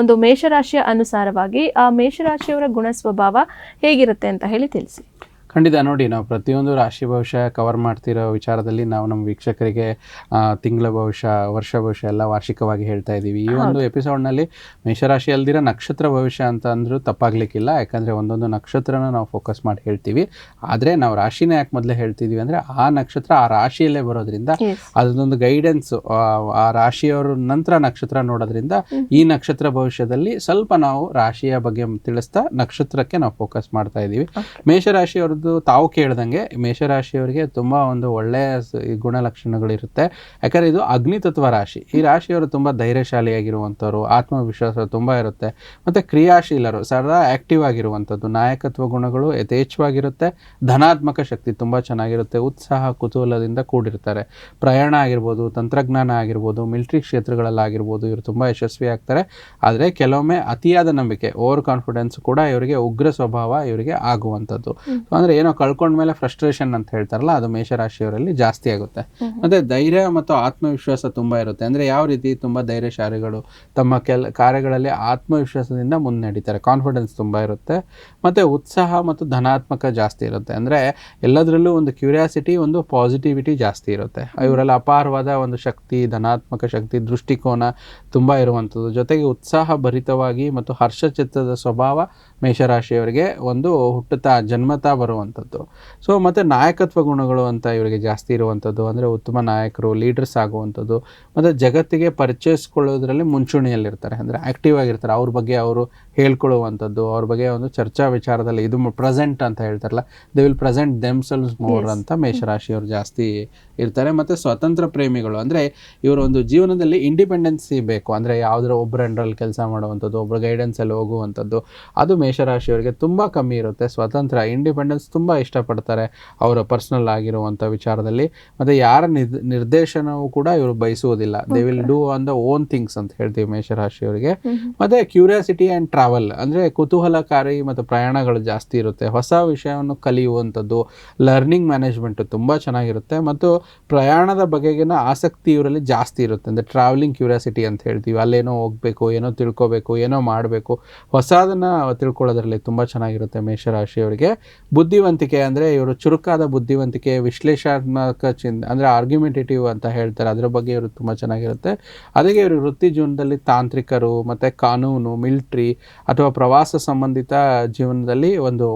ಒಂದು ಮೇಷರಾಶಿಯ ಅನುಸಾರವಾಗಿ ಆ ಮೇಷರಾಶಿಯವರ ಗುಣ ಸ್ವಭಾವ ಹೇಗಿರುತ್ತೆ ಅಂತ ಹೇಳಿ ತಿಳಿಸಿ.
ಖಂಡಿತ ನೋಡಿ ನಾವು ಪ್ರತಿಯೊಂದು ರಾಶಿ ಭವಿಷ್ಯ ಕವರ್ ಮಾಡ್ತಿರೋ ವಿಚಾರದಲ್ಲಿ ನಾವು ನಮ್ಮ ವೀಕ್ಷಕರಿಗೆ ತಿಂಗಳ ಭವಿಷ್ಯ ವರ್ಷ ಭವಿಷ್ಯ ಎಲ್ಲ ವಾರ್ಷಿಕವಾಗಿ ಹೇಳ್ತಾ ಇದ್ದೀವಿ. ಈ ಒಂದು ಎಪಿಸೋಡ್ನಲ್ಲಿ ಮೇಷರಾಶಿ ಅಲ್ದಿರ ನಕ್ಷತ್ರ ಭವಿಷ್ಯ ಅಂತ ಅಂದರೂ ತಪ್ಪಾಗ್ಲಿಕ್ಕಿಲ್ಲ. ಯಾಕಂದರೆ ಒಂದೊಂದು ನಕ್ಷತ್ರನ ನಾವು ಫೋಕಸ್ ಮಾಡಿ ಹೇಳ್ತೀವಿ. ಆದರೆ ನಾವು ರಾಶಿನೇ ಯಾಕೆ ಮೊದಲೇ ಹೇಳ್ತಿದ್ದೀವಿ ಅಂದರೆ ಆ ನಕ್ಷತ್ರ ಆ ರಾಶಿಯಲ್ಲೇ ಬರೋದ್ರಿಂದ ಅದೊಂದು ಗೈಡೆನ್ಸ್ ಆ ರಾಶಿಯವರ ನಂತರ ನಕ್ಷತ್ರ ನೋಡೋದ್ರಿಂದ ಈ ನಕ್ಷತ್ರ ಭವಿಷ್ಯದಲ್ಲಿ ಸ್ವಲ್ಪ ನಾವು ರಾಶಿಯ ಬಗ್ಗೆ ತಿಳಿಸ್ತಾ ನಕ್ಷತ್ರಕ್ಕೆ ನಾವು ಫೋಕಸ್ ಮಾಡ್ತಾ ಇದ್ದೀವಿ. ಮೇಷರಾಶಿಯವ್ರದ್ದು ತಾವು ಕೇಳ್ದಂಗೆ ಮೇಷರಾಶಿಯವರಿಗೆ ತುಂಬ ಒಂದು ಒಳ್ಳೆಯ ಗುಣಲಕ್ಷಣಗಳಿರುತ್ತೆ ಯಾಕಂದ್ರೆ ಇದು ಅಗ್ನಿತತ್ವ ರಾಶಿ. ಈ ರಾಶಿಯವರು ತುಂಬಾ ಧೈರ್ಯಶಾಲಿಯಾಗಿರುವಂಥವ್ರು ಆತ್ಮವಿಶ್ವಾಸ ತುಂಬ ಇರುತ್ತೆ. ಮತ್ತೆ ಕ್ರಿಯಾಶೀಲರು ಸದಾ ಆಕ್ಟಿವ್ ಆಗಿರುವಂಥದ್ದು ನಾಯಕತ್ವ ಗುಣಗಳು ಯಥೇಚ್ಛವಾಗಿರುತ್ತೆ. ಧನಾತ್ಮಕ ಶಕ್ತಿ ತುಂಬಾ ಚೆನ್ನಾಗಿರುತ್ತೆ. ಉತ್ಸಾಹ ಕುತೂಹಲದಿಂದ ಕೂಡಿರ್ತಾರೆ. ಪ್ರಯಾಣ ಆಗಿರ್ಬೋದು ತಂತ್ರಜ್ಞಾನ ಆಗಿರ್ಬೋದು ಮಿಲಿಟರಿ ಕ್ಷೇತ್ರಗಳಲ್ಲಾಗಿರ್ಬೋದು ಇವರು ತುಂಬ ಯಶಸ್ವಿ ಆಗ್ತಾರೆ ಆದರೆ ಕೆಲವೊಮ್ಮೆ ಅತಿಯಾದ ನಂಬಿಕೆ ಓವರ್ ಕಾನ್ಫಿಡೆನ್ಸ್ ಕೂಡ ಇವರಿಗೆ ಉಗ್ರ ಸ್ವಭಾವ ಇವರಿಗೆ ಆಗುವಂಥದ್ದು. ಅಂದರೆ ಏನೋ ಕಳ್ಕೊಂಡ ಮೇಲೆ ಫ್ರಸ್ಟ್ರೇಷನ್ ಅಂತ ಹೇಳ್ತಾರಲ್ಲ, ಅದು ಮೇಷರಾಶಿಯವರಲ್ಲಿ ಜಾಸ್ತಿ ಆಗುತ್ತೆ. ಮತ್ತೆ ಧೈರ್ಯ ಮತ್ತು ಆತ್ಮವಿಶ್ವಾಸ ತುಂಬಾ ಇರುತ್ತೆ. ಅಂದ್ರೆ ಯಾವ ರೀತಿ ತುಂಬಾ ಧೈರ್ಯಶಾಲಿಗಳು ತಮ್ಮ ಕೆಲ ಕಾರ್ಯಗಳಲ್ಲಿ ಆತ್ಮವಿಶ್ವಾಸದಿಂದ ಮುನ್ನಡೀತಾರೆ ಕಾನ್ಫಿಡೆನ್ಸ್ ತುಂಬಾ ಇರುತ್ತೆ. ಮತ್ತೆ ಉತ್ಸಾಹ ಮತ್ತು ಧನಾತ್ಮಕ ಜಾಸ್ತಿ ಇರುತ್ತೆ. ಅಂದರೆ ಎಲ್ಲದರಲ್ಲೂ ಒಂದು ಕ್ಯೂರಿಯಾಸಿಟಿ ಒಂದು ಪಾಸಿಟಿವಿಟಿ ಜಾಸ್ತಿ ಇರುತ್ತೆ. ಇವರಲ್ಲಿ ಅಪಾರವಾದ ಒಂದು ಶಕ್ತಿ, ಧನಾತ್ಮಕ ಶಕ್ತಿ, ದೃಷ್ಟಿಕೋನ ತುಂಬ ಇರುವಂಥದ್ದು. ಜೊತೆಗೆ ಉತ್ಸಾಹ ಭರಿತವಾಗಿ ಮತ್ತು ಹರ್ಷಚಿತ್ತದ ಸ್ವಭಾವ ಮೇಷರಾಶಿಯವರಿಗೆ ಒಂದು ಹುಟ್ಟುತ್ತಾ ಜನ್ಮತಾ ಬರುವಂಥದ್ದು. ಸೊ ಮತ್ತು ನಾಯಕತ್ವ ಗುಣಗಳು ಅಂತ ಇವರಿಗೆ ಜಾಸ್ತಿ ಇರುವಂಥದ್ದು. ಅಂದರೆ ಉತ್ತಮ ನಾಯಕರು ಲೀಡರ್ಸ್ ಆಗುವಂಥದ್ದು. ಮತ್ತು ಜಗತ್ತಿಗೆ ಪರಿಚಯಿಸ್ಕೊಳ್ಳೋದ್ರಲ್ಲಿ ಮುಂಚೂಣಿಯಲ್ಲಿರ್ತಾರೆ. ಅಂದರೆ ಆ್ಯಕ್ಟಿವ್ ಆಗಿರ್ತಾರೆ. ಅವ್ರ ಬಗ್ಗೆ ಅವರು ಹೇಳ್ಕೊಳ್ಳುವಂಥದ್ದು. ಅವ್ರ ಬಗ್ಗೆ ಒಂದು ಚರ್ಚಾ ವಿಚಾರದಲ್ಲಿ ಇದು ಪ್ರೆಸೆಂಟ್ ಅಂತ ಹೇಳ್ತಾರಲ್ಲ they will present themselves more ಅಂತ ಮೇಷರಾಶಿಯವರು ಜಾಸ್ತಿ ಇರ್ತಾರೆ ಮತ್ತು ಸ್ವತಂತ್ರ ಪ್ರೇಮಿಗಳು. ಅಂದರೆ ಇವರ ಒಂದು ಜೀವನದಲ್ಲಿ ಇಂಡಿಪೆಂಡೆನ್ಸಿ ಬೇಕು. ಅಂದರೆ ಯಾವುದರ ಒಬ್ಬರ ಅಂಡರಲ್ಲಿ ಕೆಲಸ ಮಾಡುವಂಥದ್ದು ಒಬ್ಬರ ಗೈಡೆನ್ಸಲ್ಲಿ ಹೋಗುವಂಥದ್ದು ಅದು ಮೇಷರಾಶಿಯವರಿಗೆ ತುಂಬ ಕಮ್ಮಿ ಇರುತ್ತೆ. ಸ್ವತಂತ್ರ ಇಂಡಿಪೆಂಡೆನ್ಸ್ ತುಂಬ ಇಷ್ಟಪಡ್ತಾರೆ ಅವರ ಪರ್ಸ್ನಲ್ ಆಗಿರುವಂಥ ವಿಚಾರದಲ್ಲಿ. ಮತ್ತು ಯಾರ ನಿರ್ ನಿರ್ದೇಶನವೂ ಕೂಡ ಇವರು ಬಯಸುವುದಿಲ್ಲ. They will do on the own things ಅಂತ ಹೇಳ್ತೀವಿ ಮೇಷರಾಶಿಯವರಿಗೆ. ಮತ್ತೆ ಕ್ಯೂರಿಯಾಸಿಟಿ ಆ್ಯಂಡ್ ಟ್ರಾವೆಲ್ ಅಂದರೆ ಕುತೂಹಲಕಾರಿ ಮತ್ತು ಪ್ರಯಾಣಗಳು ಜಾಸ್ತಿ ಇರುತ್ತೆ. ಹೊಸ ವಿಷಯವನ್ನು ಕಲಿಯುವಂಥದ್ದು ಲರ್ನಿಂಗ್ ಮ್ಯಾನೇಜ್ಮೆಂಟ್ ತುಂಬ ಚೆನ್ನಾಗಿರುತ್ತೆ. ಮತ್ತು ಪ್ರಯಾಣದ ಬಗೆಗಿನ ಆಸಕ್ತಿ ಇವರಲ್ಲಿ ಜಾಸ್ತಿ ಇರುತ್ತೆ. ಅಂದರೆ ಟ್ರಾವೆಲಿಂಗ್ ಕ್ಯೂರಿಯಾಸಿಟಿ ಅಂತ ಹೇಳ್ತೀವಿ. ಅಲ್ಲೇನೋ ಹೋಗಬೇಕು, ಏನೋ ತಿಳ್ಕೊಬೇಕು, ಏನೋ ಮಾಡಬೇಕು. ಹೊಸದನ್ನು ತಿಳ್ಕೊಳ್ಳೋದ್ರಲ್ಲಿ ತುಂಬ ಚೆನ್ನಾಗಿರುತ್ತೆ ಮೇಷರಾಶಿಯವರಿಗೆ ಬುದ್ಧಿವಂತಿಕೆ ಅಂದರೆ ಇವರು ಚುರುಕಾದ ಬುದ್ಧಿವಂತಿಕೆ, ವಿಶ್ಲೇಷಣಾತ್ಮಕ ಚಿನ್ ಅಂದರೆ ಆರ್ಗ್ಯುಮೆಂಟೇಟಿವ್ ಅಂತ ಹೇಳ್ತಾರೆ. ಅದರ ಬಗ್ಗೆ ಇವರು ತುಂಬ ಚೆನ್ನಾಗಿರುತ್ತೆ. ಅದಕ್ಕೆ ಇವರು ವೃತ್ತಿ ಜೀವನದಲ್ಲಿ ತಾಂತ್ರಿಕರು, ಮತ್ತು ಕಾನೂನು ಮಿಲ್ಟ್ರಿ ಅಥವಾ ಪ್ರವಾಸ ಸಂಬಂಧಿತ ಜೀವನದಲ್ಲಿ ಒಂದು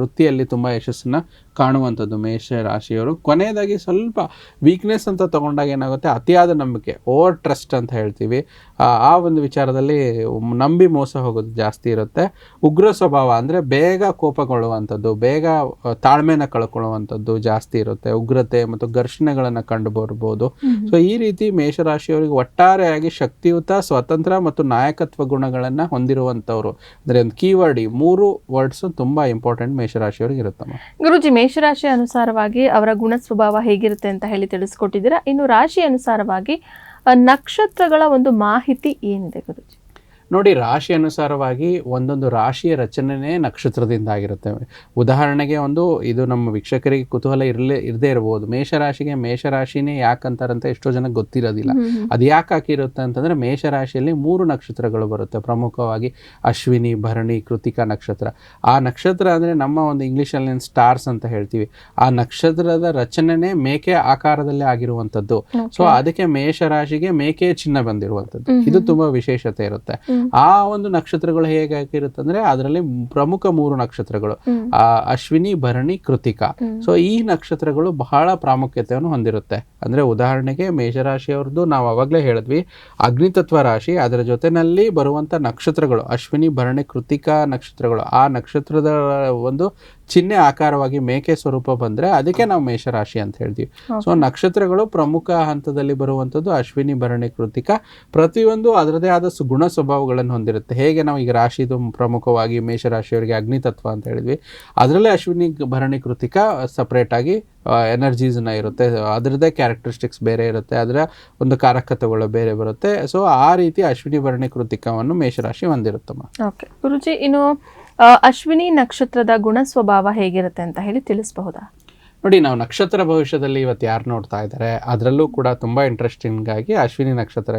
ವೃತ್ತಿಯಲ್ಲಿ ತುಂಬ ಯಶಸ್ಸನ್ನು ಕಾಣುವಂಥದ್ದು ಮೇಷ ರಾಶಿಯವರು. ಕೊನೆಯದಾಗಿ ಸ್ವಲ್ಪ ವೀಕ್ನೆಸ್ ಅಂತ ತಗೊಂಡಾಗ ಏನಾಗುತ್ತೆ? ಅತಿಯಾದ ನಂಬಿಕೆ ಓವರ್ ಟ್ರಸ್ಟ್ ಅಂತ ಹೇಳ್ತೀವಿ. ಆ ಒಂದು ವಿಚಾರದಲ್ಲಿ ನಂಬಿ ಮೋಸ ಹೋಗೋದು ಜಾಸ್ತಿ ಇರುತ್ತೆ. ಉಗ್ರ ಸ್ವಭಾವ ಅಂದರೆ ಬೇಗ ಕೋಪಗೊಳ್ಳುವಂಥದ್ದು ಬೇಗ ತಾಳ್ಮೆನ ಕಳ್ಕೊಳ್ಳುವಂಥದ್ದು ಜಾಸ್ತಿ ಇರುತ್ತೆ. ಉಗ್ರತೆ ಮತ್ತು ಘರ್ಷಣೆಗಳನ್ನು ಕಂಡು ಬರ್ಬೋದು. ಸೊ ಈ ರೀತಿ ಮೇಷರಾಶಿಯವರಿಗೆ ಒಟ್ಟಾರೆಯಾಗಿ ಶಕ್ತಿಯುತ ಸ್ವತಂತ್ರ ಮತ್ತು ನಾಯಕತ್ವ ಗುಣಗಳನ್ನು ಹೊಂದಿರುವಂಥವ್ರು. ಅಂದರೆ ಒಂದು ಕೀವರ್ಡ್ ಈ ಮೂರು ವರ್ಡ್ಸು ತುಂಬ ಇಂಪಾರ್ಟೆಂಟ್ ಮೇಷರಾಶಿಯವರಿಗೆ ಇರುತ್ತಮ್ಮ.
ಗುರುಜಿ ಮೇಷರಾಶಿ ಅನುಸಾರವಾಗಿ ಅವರ ಗುಣ ಸ್ವಭಾವ ಹೇಗಿರುತ್ತೆ ಅಂತ ಹೇಳಿ ತಿಳಿಸ್ಕೊಟ್ಟಿದ್ದೀರಾ. ಇನ್ನು ರಾಶಿ ಅನುಸಾರವಾಗಿ ನಕ್ಷತ್ರಗಳ ಒಂದು ಮಾಹಿತಿ ಏನಿದೆ ಗುರುಜಿ?
ನೋಡಿ ರಾಶಿ ಅನುಸಾರವಾಗಿ ಒಂದೊಂದು ರಾಶಿಯ ರಚನೆನೇ ನಕ್ಷತ್ರದಿಂದ ಆಗಿರುತ್ತೆ ಉದಾಹರಣೆಗೆ ಒಂದು ಇದು ನಮ್ಮ ವೀಕ್ಷಕರಿಗೆ ಕುತೂಹಲ ಇರಲೇ ಇರದೇ ಇರಬಹುದು ಮೇಷರಾಶಿಗೆ ಮೇಷರಾಶಿನೇ ಯಾಕಂತಾರಂತ ಎಷ್ಟೋ ಜನಕ್ಕೆ ಗೊತ್ತಿರೋದಿಲ್ಲ. ಅದು ಯಾಕೆ ಹಾಕಿರುತ್ತೆ ಅಂತಂದರೆ ಮೇಷರಾಶಿಯಲ್ಲಿ ಮೂರು ನಕ್ಷತ್ರಗಳು ಬರುತ್ತೆ. ಪ್ರಮುಖವಾಗಿ ಅಶ್ವಿನಿ ಭರಣಿ ಕೃತಿಕಾ ನಕ್ಷತ್ರ. ಆ ನಕ್ಷತ್ರ ಅಂದರೆ ನಮ್ಮ ಒಂದು ಇಂಗ್ಲೀಷಲ್ಲಿ ಸ್ಟಾರ್ಸ್ ಅಂತ ಹೇಳ್ತೀವಿ. ಆ ನಕ್ಷತ್ರದ ರಚನೆನೇ ಮೇಕೆ ಆಕಾರದಲ್ಲಿ ಆಗಿರುವಂಥದ್ದು. ಸೊ ಅದಕ್ಕೆ ಮೇಷರಾಶಿಗೆ ಮೇಕೆ ಚಿನ್ನ ಬಂದಿರುವಂಥದ್ದು. ಇದು ತುಂಬಾ ವಿಶೇಷತೆ ಇರುತ್ತೆ. ಆ ಒಂದು ನಕ್ಷತ್ರಗಳು ಹೇಗಾಗಿರುತ್ತೆ ಅಂದ್ರೆ ಅದರಲ್ಲಿ ಪ್ರಮುಖ ಮೂರು ನಕ್ಷತ್ರಗಳು. ಆ ಅಶ್ವಿನಿ ಭರಣಿ ಕೃತಿಕಾ. ಸೊ ಈ ನಕ್ಷತ್ರಗಳು ಬಹಳ ಪ್ರಾಮುಖ್ಯತೆಯನ್ನು ಹೊಂದಿರುತ್ತೆ. ಅಂದ್ರೆ ಉದಾಹರಣೆಗೆ ಮೇಷರಾಶಿಯವ್ರದ್ದು ನಾವು ಅವಾಗಲೇ ಹೇಳಿದ್ವಿ ಅಗ್ನಿತತ್ವ ರಾಶಿ ಅದರ ಜೊತೆನಲ್ಲಿ ಬರುವಂತ ನಕ್ಷತ್ರಗಳು ಅಶ್ವಿನಿ ಭರಣಿ ಕೃತಿಕಾ ನಕ್ಷತ್ರಗಳು. ಆ ನಕ್ಷತ್ರದ ಒಂದು ಚಿಹ್ನೆ ಆಕಾರವಾಗಿ ಮೇಕೆ ಸ್ವರೂಪ ಬಂದ್ರೆ ಅದಕ್ಕೆ ನಾವು ಮೇಷರಾಶಿ ಅಂತ ಹೇಳ್ತೀವಿ. ಸೊ ನಕ್ಷತ್ರಗಳು ಪ್ರಮುಖ ಹಂತದಲ್ಲಿ ಬರುವಂಥದ್ದು ಅಶ್ವಿನಿ ಭರಣಿ ಕೃತಿಕ. ಪ್ರತಿಯೊಂದು ಅದರದೇ ಆದ ಗುಣ ಸ್ವಭಾವಗಳನ್ನು ಹೊಂದಿರುತ್ತೆ. ಹೇಗೆ ನಾವು ಈಗ ರಾಶಿದು ಪ್ರಮುಖವಾಗಿ ಮೇಷರಾಶಿಯವರಿಗೆ ಅಗ್ನಿತತ್ವ ಅಂತ ಹೇಳಿದ್ವಿ. ಅದರಲ್ಲೇ ಅಶ್ವಿನಿ ಭರಣಿ ಕೃತಿಕ ಸಪ್ರೇಟ್ ಆಗಿ ಎನರ್ಜೀಸ್ನ ಇರುತ್ತೆ. ಅದರದೇ ಕ್ಯಾರೆಕ್ಟರಿಸ್ಟಿಕ್ಸ್ ಬೇರೆ ಇರುತ್ತೆ. ಅದರ ಒಂದು ಕಾರಕತೆಗಳು ಬೇರೆ ಬರುತ್ತೆ. ಸೊ ಆ ರೀತಿ ಅಶ್ವಿನಿ ಭರಣಿ ಕೃತಿಕವನ್ನು ಮೇಷರಾಶಿ ಹೊಂದಿರುತ್ತಮ್ಮ.
ಓಕೆ ಗುರುಜಿ ಇನ್ನು ಅಶ್ವಿನಿ ನಕ್ಷತ್ರದ ಗುಣ ಸ್ವಭಾವ ಹೇಗಿರುತ್ತೆ ಅಂತ ಹೇಳಿ ತಿಳಿಸಬಹುದಾ?
ನೋಡಿ ನಾವು ನಕ್ಷತ್ರ ಭವಿಷ್ಯದಲ್ಲಿ ಇವತ್ತು ಯಾರು ನೋಡ್ತಾ ಇದ್ದಾರೆ ಅದರಲ್ಲೂ ಕೂಡ ತುಂಬ ಇಂಟ್ರೆಸ್ಟಿಂಗ್ ಆಗಿ ಅಶ್ವಿನಿ ನಕ್ಷತ್ರ.